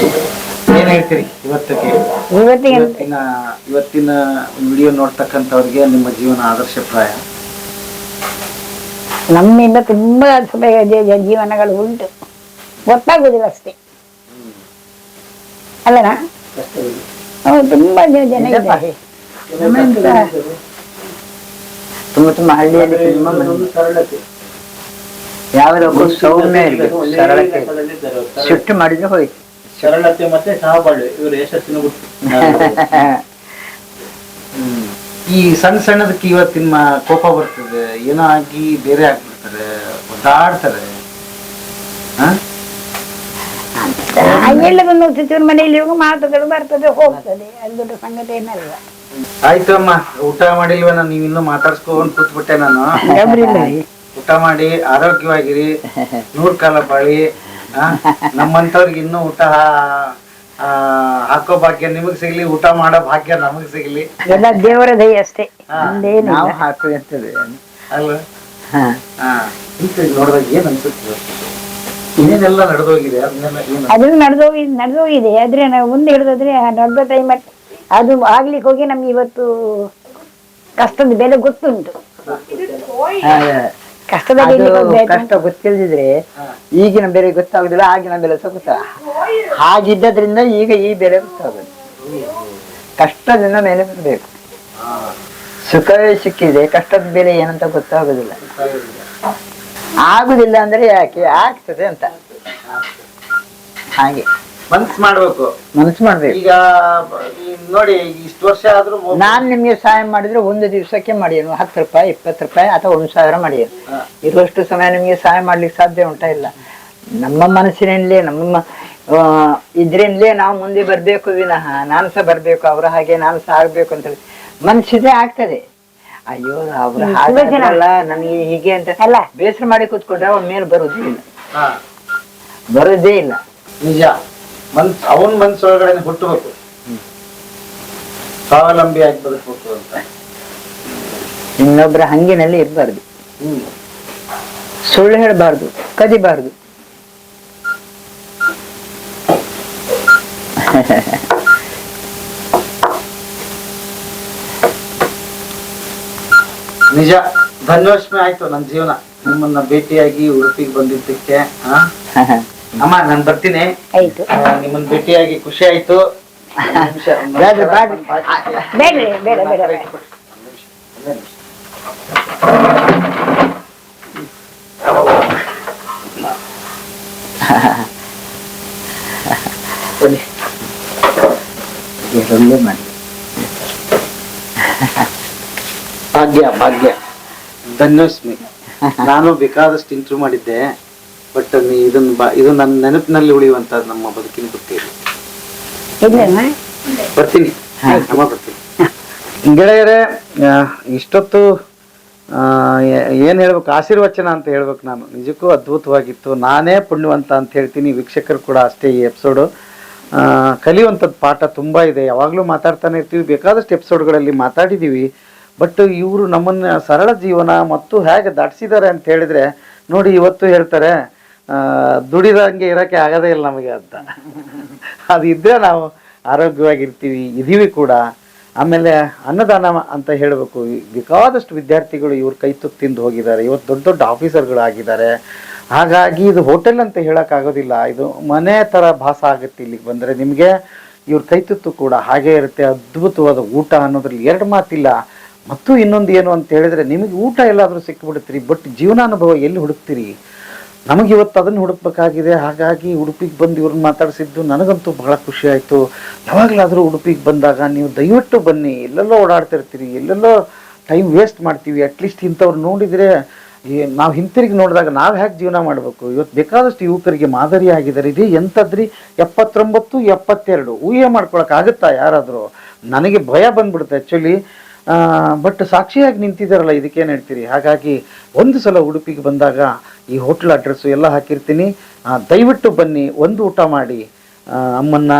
ಏನ್ ಹೇಳ್ತೀರಿ? ಇವತ್ತಿಗೆ ಇವತ್ತಿಗೆ? ಇವತ್ತಿನ ಇವತ್ತಿನ ವಿಡಿಯೋ ನೋಡ್ತಕ್ಕಂಥವ್ರಿಗೆ ನಿಮ್ಮ ಜೀವನ ಆದರ್ಶಪ್ರಾಯ ನಮ್ಮಿಂದ ತುಂಬಾ ಜೀ- ಜೀವನಗಳು ಉಂಟು. ಗೊತ್ತಾಗುದಿಲ್ಲ ಅಷ್ಟೇ. ಅಲ್ಲನಾ? ತುಂಬಾ ಜನ ಇದ್ದಾರೆ. ತುಂಬಾ ತುಂಬಾ ಹಳ್ಳಿಯಲ್ಲಿ ತುಂಬಾ ಯಾವ್ದೊಬ್ಬ ಸೌಮ್ಯ ಇರ್ಬೇಕು ಸರಳತೆ ಶಿಫ್ಟ್ ಮಾಡಿದ್ರೆ ಹೋಯ್ತು. ಸರಳತೆ ಮತ್ತೆ ಸಹಬಾಳ್ವೆ ಇವರು ಯಶಸ್ಸಿನ ಗುಟ್ಟು ಈ ಸಣ್ಣ ಸಣ್ಣದಕ್ಕೆ ಇವತ್ತಿನ ಕೋಪ ಬರ್ತದೆ ಏನೋ ಆಗಿ ಬೇರೆ ಆಗ್ಬಿಡ್ತಾರೆ ಒದ್ದಾಡ್ತಾರೆ? ಹಾ? ಎಲ್ಲರನ್ನು ಚಿತ್ತೂರು ಮನೆಯಲ್ಲಿ ಹೋಗಿ ಮಾತುಗಳು ಬರ್ತದೆ ಹೋಗ್ತದೆ. ಅದು ದೊಡ್ಡ ಸಂಗತಿ ಏನಲ್ಲ. ಆಯ್ತು ಅಮ್ಮ ಊಟ ಮಾಡಿಲ್ವ ನಾನು ನೀವು ಇನ್ನೂ ಮಾತಾಡ್ಸ್ಕೊಂಡ್ ಕೂತ್ಬಿಟ್ಟೆ ನಾನು. ಊಟ ಮಾಡಿ ಆರೋಗ್ಯವಾಗಿರಿ. ನೂರ್ ಕಾಲ ಬಾಳಿ. ನಮ್ಮಂತವ್ರಿಗೆ ಇನ್ನೂ ಊಟ ಆ, ಹಾಕೋ ಭಾಗ್ಯ ನಿಮಗ್ ಸಿಗ್ಲಿ ಊಟ ಮಾಡೋ ಭಾಗ್ಯ ನಮಗ್ ಸಿಗ್ಲಿ. ಎಲ್ಲ ದೇವರ ದಯ ಅಷ್ಟೇ. ನಾವು ಹಾಕೋ ಅಲ್ವಾ? ಇಂತ ನೋಡಿದಾಗ ಏನ್ ಅನ್ಸುತ್ತೆ ನಡೆದೋಗಿದೆ ಅದನ್ನೆಲ್ಲ ಏನ್ ಅದು ನಡೆದೋಗಿ ನಡೆದೋಗಿದೆ. ಆದ್ರೆ ನಾವು ಮುಂದೆ ಹಿಡಿದ್ರೆ ನಡೆದ ಟೈಮ್ ಅದು ಆಗ್ಲಿಕ್ಕೆ ಹೋಗಿ ನಮ್ಗೆ ಇವತ್ತು ಕಷ್ಟದ ಬೆಲೆ ಗೊತ್ತುಂಟು. ಹೋಗ್ಬೇಕು. ಕಷ್ಟ ಗೊತ್ತಿಲ್ಲದಿದ್ರೆ ಈಗಿನ ಬೆಲೆ ಗೊತ್ತಾಗುದಿಲ್ಲ ಆಗಿನ ಬೆಲೆ ಸಹ ಗೊತ್ತಾಗ ಹಾಗಿದ್ದರಿಂದ ಈಗ ಈ ಬೆಲೆ ಗೊತ್ತಾಗುದು ಕಷ್ಟದಿಂದ ಮೇಲೆ ಬರಬೇಕು. ಸುಖವೇ ಸಿಕ್ಕಿದೆ ಕಷ್ಟದ ಬೆಲೆ ಏನಂತ ಗೊತ್ತಾಗುದಿಲ್ಲ. ಆಗುದಿಲ್ಲ ಅಂದ್ರೆ ಯಾಕೆ? ಆಗ್ತದೆ ಅಂತ. ಹಾಗೆ. ಮನ್ಸ್ ಮಾಡ್ಬೇಕು. ಮನಸ್ಸು ಮಾಡ್ಬೇಕು. ಈಗ ನೋಡಿ ಇಷ್ಟು ವರ್ಷ ಆದ್ರೂ ನಾನ್ ನಿಮ್ಗೆ ಸಹಾಯ ಮಾಡಿದ್ರೆ ಒಂದು ದಿವಸಕ್ಕೆ ಮಾಡಿಯೇನು. ಹತ್ತು ರೂಪಾಯಿ ಇಪ್ಪತ್ತು ರೂಪಾಯಿ ಅಥವಾ ಒಂದು ಸಾವಿರ ಮಾಡಿಯೇನು. ಇರುವಷ್ಟು ಸಮಯ ನಿಮ್ಗೆ ಸಹಾಯ ಮಾಡ್ಲಿಕ್ಕೆ ಸಾಧ್ಯ ಉಂಟಾ ಇಲ್ಲ. ನಮ್ಮ ಮನಸ್ಸಿನಲ್ಲೇ ನಮ್ಮ ಆ, ಇದ್ರಿಂದಲೇ ನಾವು ಮುಂದೆ ಬರಬೇಕು ವಿನಃ. ನಾನು ಸಹ ಬರಬೇಕು ಅವರ ಹಾಗೆ ನಾನು ಸಹ ಆಗ್ಬೇಕು ಅಂತ ಹೇಳಿ. ಮನಸ್ಸಿದ್ರೆ ಆಗ್ತದೆ. ಅಯ್ಯೋ ಅವ್ರ ಹಾಗಲ್ಲ ನನಗೆ ಹೀಗೆ ಅಂತ ಅಲ್ಲ. ಬೇಸರ ಮಾಡಿ ಕೂತ್ಕೊಂಡ್ರೆ ಅವ್ರ ಮೇಲೆ ಬರೋದೇ ಇಲ್ಲ. ಹಾ, ಬರೋದೇ ಇಲ್ಲ. ನಿಜ. ಮನ್ಸ್ ಅವನ್ ಮನ್ಸೊಳಗಡೆ ಹುಟ್ಟಬೇಕು. ಸ್ವಾವಲಂಬಿ ಆಗಿ ಬದುಕಬೇಕು ಅಂತ. ಇನ್ನೊಬ್ಬರ ಹಂಗಿನಲ್ಲಿ ಇರಬಾರ್ದು. ಸುಳ್ಳು ಹೇಳಬಾರ್ದು ಕದಿಬಾರ್ದು. ನಿಜ ಧನ್ಯೋಷ್ಮೆ ಆಯ್ತು ನನ್ನ ಜೀವನ. ನಿಮ್ಮನ್ನ ಭೇಟಿಯಾಗಿ ಉಡುಪಿಗೆ ಬಂದಿದ್ದಕ್ಕೆ? ಅಮ್ಮ ನಾನ್ ಬರ್ತೀನಿ. ಆಯ್ತು. ನಿಮ್ಮನ್ನ ಭೇಟಿಯಾಗಿ ಖುಷಿ ಆಯ್ತು. ಬೇಡ್ರಿ ಬೇಡ ಬೇಡ. ಬೇಡ ಮಾಡಿ ಭಾಗ್ಯ ಭಾಗ್ಯ. ಧನ್ಯಸ್ಮಿ. ನಾನು ಬೇಕಾದಷ್ಟು ಇಂಟ್ರೂ ಮಾಡಿದ್ದೆ. ಬಟ್ ಇದನ್ನ ಬಾ ಇದು ನನ್ನ ನೆನಪಿನಲ್ಲಿ ಉಳಿಯುವಂತ ನಮ್ಮ ಬದುಕಿನ ಗೊತ್ತಿಲ್ಲ ಬರ್ತೀನಿ. ಅಮ್ಮ ಬರ್ತೀನಿ. ಗೆಳೆಯರೇ ಇಷ್ಟೊತ್ತು ಏನ್ ಹೇಳ್ಬೇಕು ಆಶೀರ್ವಚನ ಅಂತ ಹೇಳ್ಬೇಕು ನಾನು. ನಿಜಕ್ಕೂ ಅದ್ಭುತವಾಗಿತ್ತು. ನಾನೇ ಪುಣ್ಯವಂತ ಅಂತ ಹೇಳ್ತೀನಿ. ವೀಕ್ಷಕರು ಕೂಡ ಅಷ್ಟೇ ಈ ಎಪಿಸೋಡು. ಕಲಿಯುವಂಥದ್ದು ಪಾಠ ತುಂಬಾ ಇದೆ. ಯಾವಾಗಲೂ ಮಾತಾಡ್ತಾನೆ ಇರ್ತೀವಿ. ಬೇಕಾದಷ್ಟು ಎಪಿಸೋಡ್ಗಳಲ್ಲಿ ಮಾತಾಡಿದ್ದೀವಿ ಬಟ್ ಇವರು ನಮ್ಮನ್ನ ಸರಳ ಜೀವನ ಮತ್ತು ಹೇಗೆ ದಾಟಿಸಿದ್ದಾರೆ ಅಂತ ಹೇಳಿದ್ರೆ ನೋಡಿ ಇವತ್ತು ಹೇಳ್ತಾರೆ. ದುಡಿದಂಗೆ ಇರೋಕ್ಕೆ ಆಗೋದೇ ಇಲ್ಲ ನಮಗೆ ಅಂತ. ಅದು ಇದ್ದರೆ ನಾವು ಆರೋಗ್ಯವಾಗಿರ್ತೀವಿ, ಇದೀವಿ ಕೂಡ. ಆಮೇಲೆ ಅನ್ನದಾನ ಅಂತ ಹೇಳಬೇಕು. ಬೇಕಾದಷ್ಟು ವಿದ್ಯಾರ್ಥಿಗಳು ಇವ್ರ ಕೈ ತುತ್ತು ತಿಂದು ಹೋಗಿದ್ದಾರೆ. ಇವತ್ತು ದೊಡ್ಡ ದೊಡ್ಡ ಆಫೀಸರ್ಗಳು ಆಗಿದ್ದಾರೆ. ಹಾಗಾಗಿ ಇದು ಹೋಟೆಲ್ ಅಂತ ಹೇಳೋಕ್ಕಾಗೋದಿಲ್ಲ ಇದು ಮನೆ ಥರ ಭಾಸ ಆಗುತ್ತೆ ಇಲ್ಲಿಗೆ ಬಂದರೆ. ನಿಮಗೆ ಇವ್ರ ಕೈ ತುತ್ತು ಕೂಡ ಹಾಗೆ ಇರುತ್ತೆ. ಅದ್ಭುತವಾದ ಊಟ ಅನ್ನೋದ್ರಲ್ಲಿ ಎರಡು ಮಾತಿಲ್ಲ. ಮತ್ತು ಇನ್ನೊಂದು ಏನು ಅಂತ ಹೇಳಿದ್ರೆ, ನಿಮಗೆ ಊಟ ಎಲ್ಲಾದರೂ ಸಿಕ್ಕಿಬಿಡುತ್ತೀರಿ ಬಟ್ ಜೀವನಾನುಭವ ಎಲ್ಲಿ ಹುಡುಕ್ತೀರಿ? ನಮಗೆ ಇವತ್ತು ಅದನ್ನು ಹುಡುಕ್ಬೇಕಾಗಿದೆ. ಹಾಗಾಗಿ ಉಡುಪಿಗೆ ಬಂದು ಇವ್ರನ್ನ ಮಾತಾಡಿಸಿದ್ದು ನನಗಂತೂ ಬಹಳ ಖುಷಿ ಆಯಿತು. ಯಾವಾಗಲಾದರೂ ಉಡುಪಿಗೆ ಬಂದಾಗ ನೀವು ದಯವಿಟ್ಟು ಬನ್ನಿ. ಎಲ್ಲೆಲ್ಲೋ ಓಡಾಡ್ತಿರ್ತೀರಿ. ಎಲ್ಲೆಲ್ಲೋ ಟೈಮ್ ವೇಸ್ಟ್ ಮಾಡ್ತೀವಿ. ಅಟ್ಲೀಸ್ಟ್ ಇಂಥವ್ರು ನೋಡಿದರೆ ನಾವು ಹಿಂತಿರುಗಿ ನೋಡಿದಾಗ ನಾವು ಹೇಗೆ ಜೀವನ ಮಾಡಬೇಕು? ಇವತ್ತು ಬೇಕಾದಷ್ಟು ಯುವಕರಿಗೆ ಮಾದರಿ ಆಗಿದ್ದಾರೆ. ಇದೇ ಎಂಥದ್ರಿ ಎಪ್ಪತ್ತೊಂಬತ್ತು, ಎಪ್ಪತ್ತೆರಡು. ಊಹೆ ಮಾಡ್ಕೊಳಕ್ಕಾಗುತ್ತಾ ಯಾರಾದರೂ? ನನಗೆ ಭಯ ಬಂದ್ಬಿಡುತ್ತೆ. ಆ್ಯಕ್ಚುಲಿ ಬಟ್ ಸಾಕ್ಷಿಯಾಗಿ ನಿಂತಿದ್ದಾರಲ್ಲ, ಇದಕ್ಕೇನು ಹೇಳ್ತೀರಿ? ಹಾಗಾಗಿ ಒಂದು ಸಲ ಉಡುಪಿಗೆ ಬಂದಾಗ ಈ ಹೋಟ್ಲ್ ಅಡ್ರೆಸ್ಸು ಎಲ್ಲ ಹಾಕಿರ್ತೀನಿ. ದಯವಿಟ್ಟು ಬನ್ನಿ, ಒಂದು ಊಟ ಮಾಡಿ. ಅಮ್ಮನ್ನ,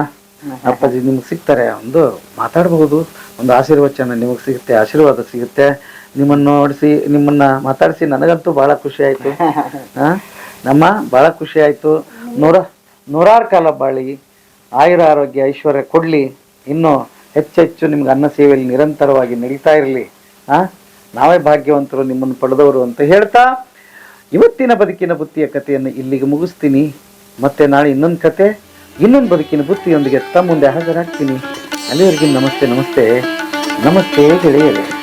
ಅಪ್ಪಾಜಿ ನಿಮ್ಗೆ ಸಿಗ್ತಾರೆ, ಒಂದು ಮಾತಾಡಬಹುದು. ಒಂದು ಆಶೀರ್ವಚನ ನಿಮಗೆ ಸಿಗುತ್ತೆ, ಆಶೀರ್ವಾದ ಸಿಗುತ್ತೆ. ನಿಮ್ಮನ್ನು ನೋಡಿಸಿ, ನಿಮ್ಮನ್ನ ಮಾತಾಡಿಸಿ ನನಗಂತೂ ಭಾಳ ಖುಷಿ ಆಯಿತು. ನಮ್ಮ ಭಾಳ ಖುಷಿ ಆಯಿತು. ನೂರ, ನೂರಾರು ಕಾಲ ಬಾಳಿ, ಆಯುರ ಆರೋಗ್ಯ, ಐಶ್ವರ್ಯ ಕೊಡಲಿ. ಇನ್ನು ಹೆಚ್ಚೆಚ್ಚು ನಿಮ್ಗೆ ಅನ್ನ ಸೇವೆಯಲ್ಲಿ ನಿರಂತರವಾಗಿ ನಡೀತಾ ಇರಲಿ, ಆ? ನಾವೇ ಭಾಗ್ಯವಂತರು, ನಿಮ್ಮನ್ನು ಪಡೆದವರು ಅಂತ ಹೇಳ್ತಾ ಇವತ್ತಿನ ಬದುಕಿನ ಬುತ್ತಿಯ ಕಥೆಯನ್ನು ಇಲ್ಲಿಗೆ ಮುಗಿಸ್ತೀನಿ. ಮತ್ತೆ ನಾಳೆ ಇನ್ನೊಂದು ಕತೆ, ಇನ್ನೊಂದು ಬದುಕಿನ ಬುತ್ತಿಯೊಂದಿಗೆ ತಮ್ಮ ಮುಂದೆ ಹಾಜರಾಗ್ತೀನಿ. ಅಲ್ಲಿವರೆಗೆ ನಮಸ್ತೆ ನಮಸ್ತೆ. ನಮಸ್ತೆ ಗೆಳೆಯರೇ.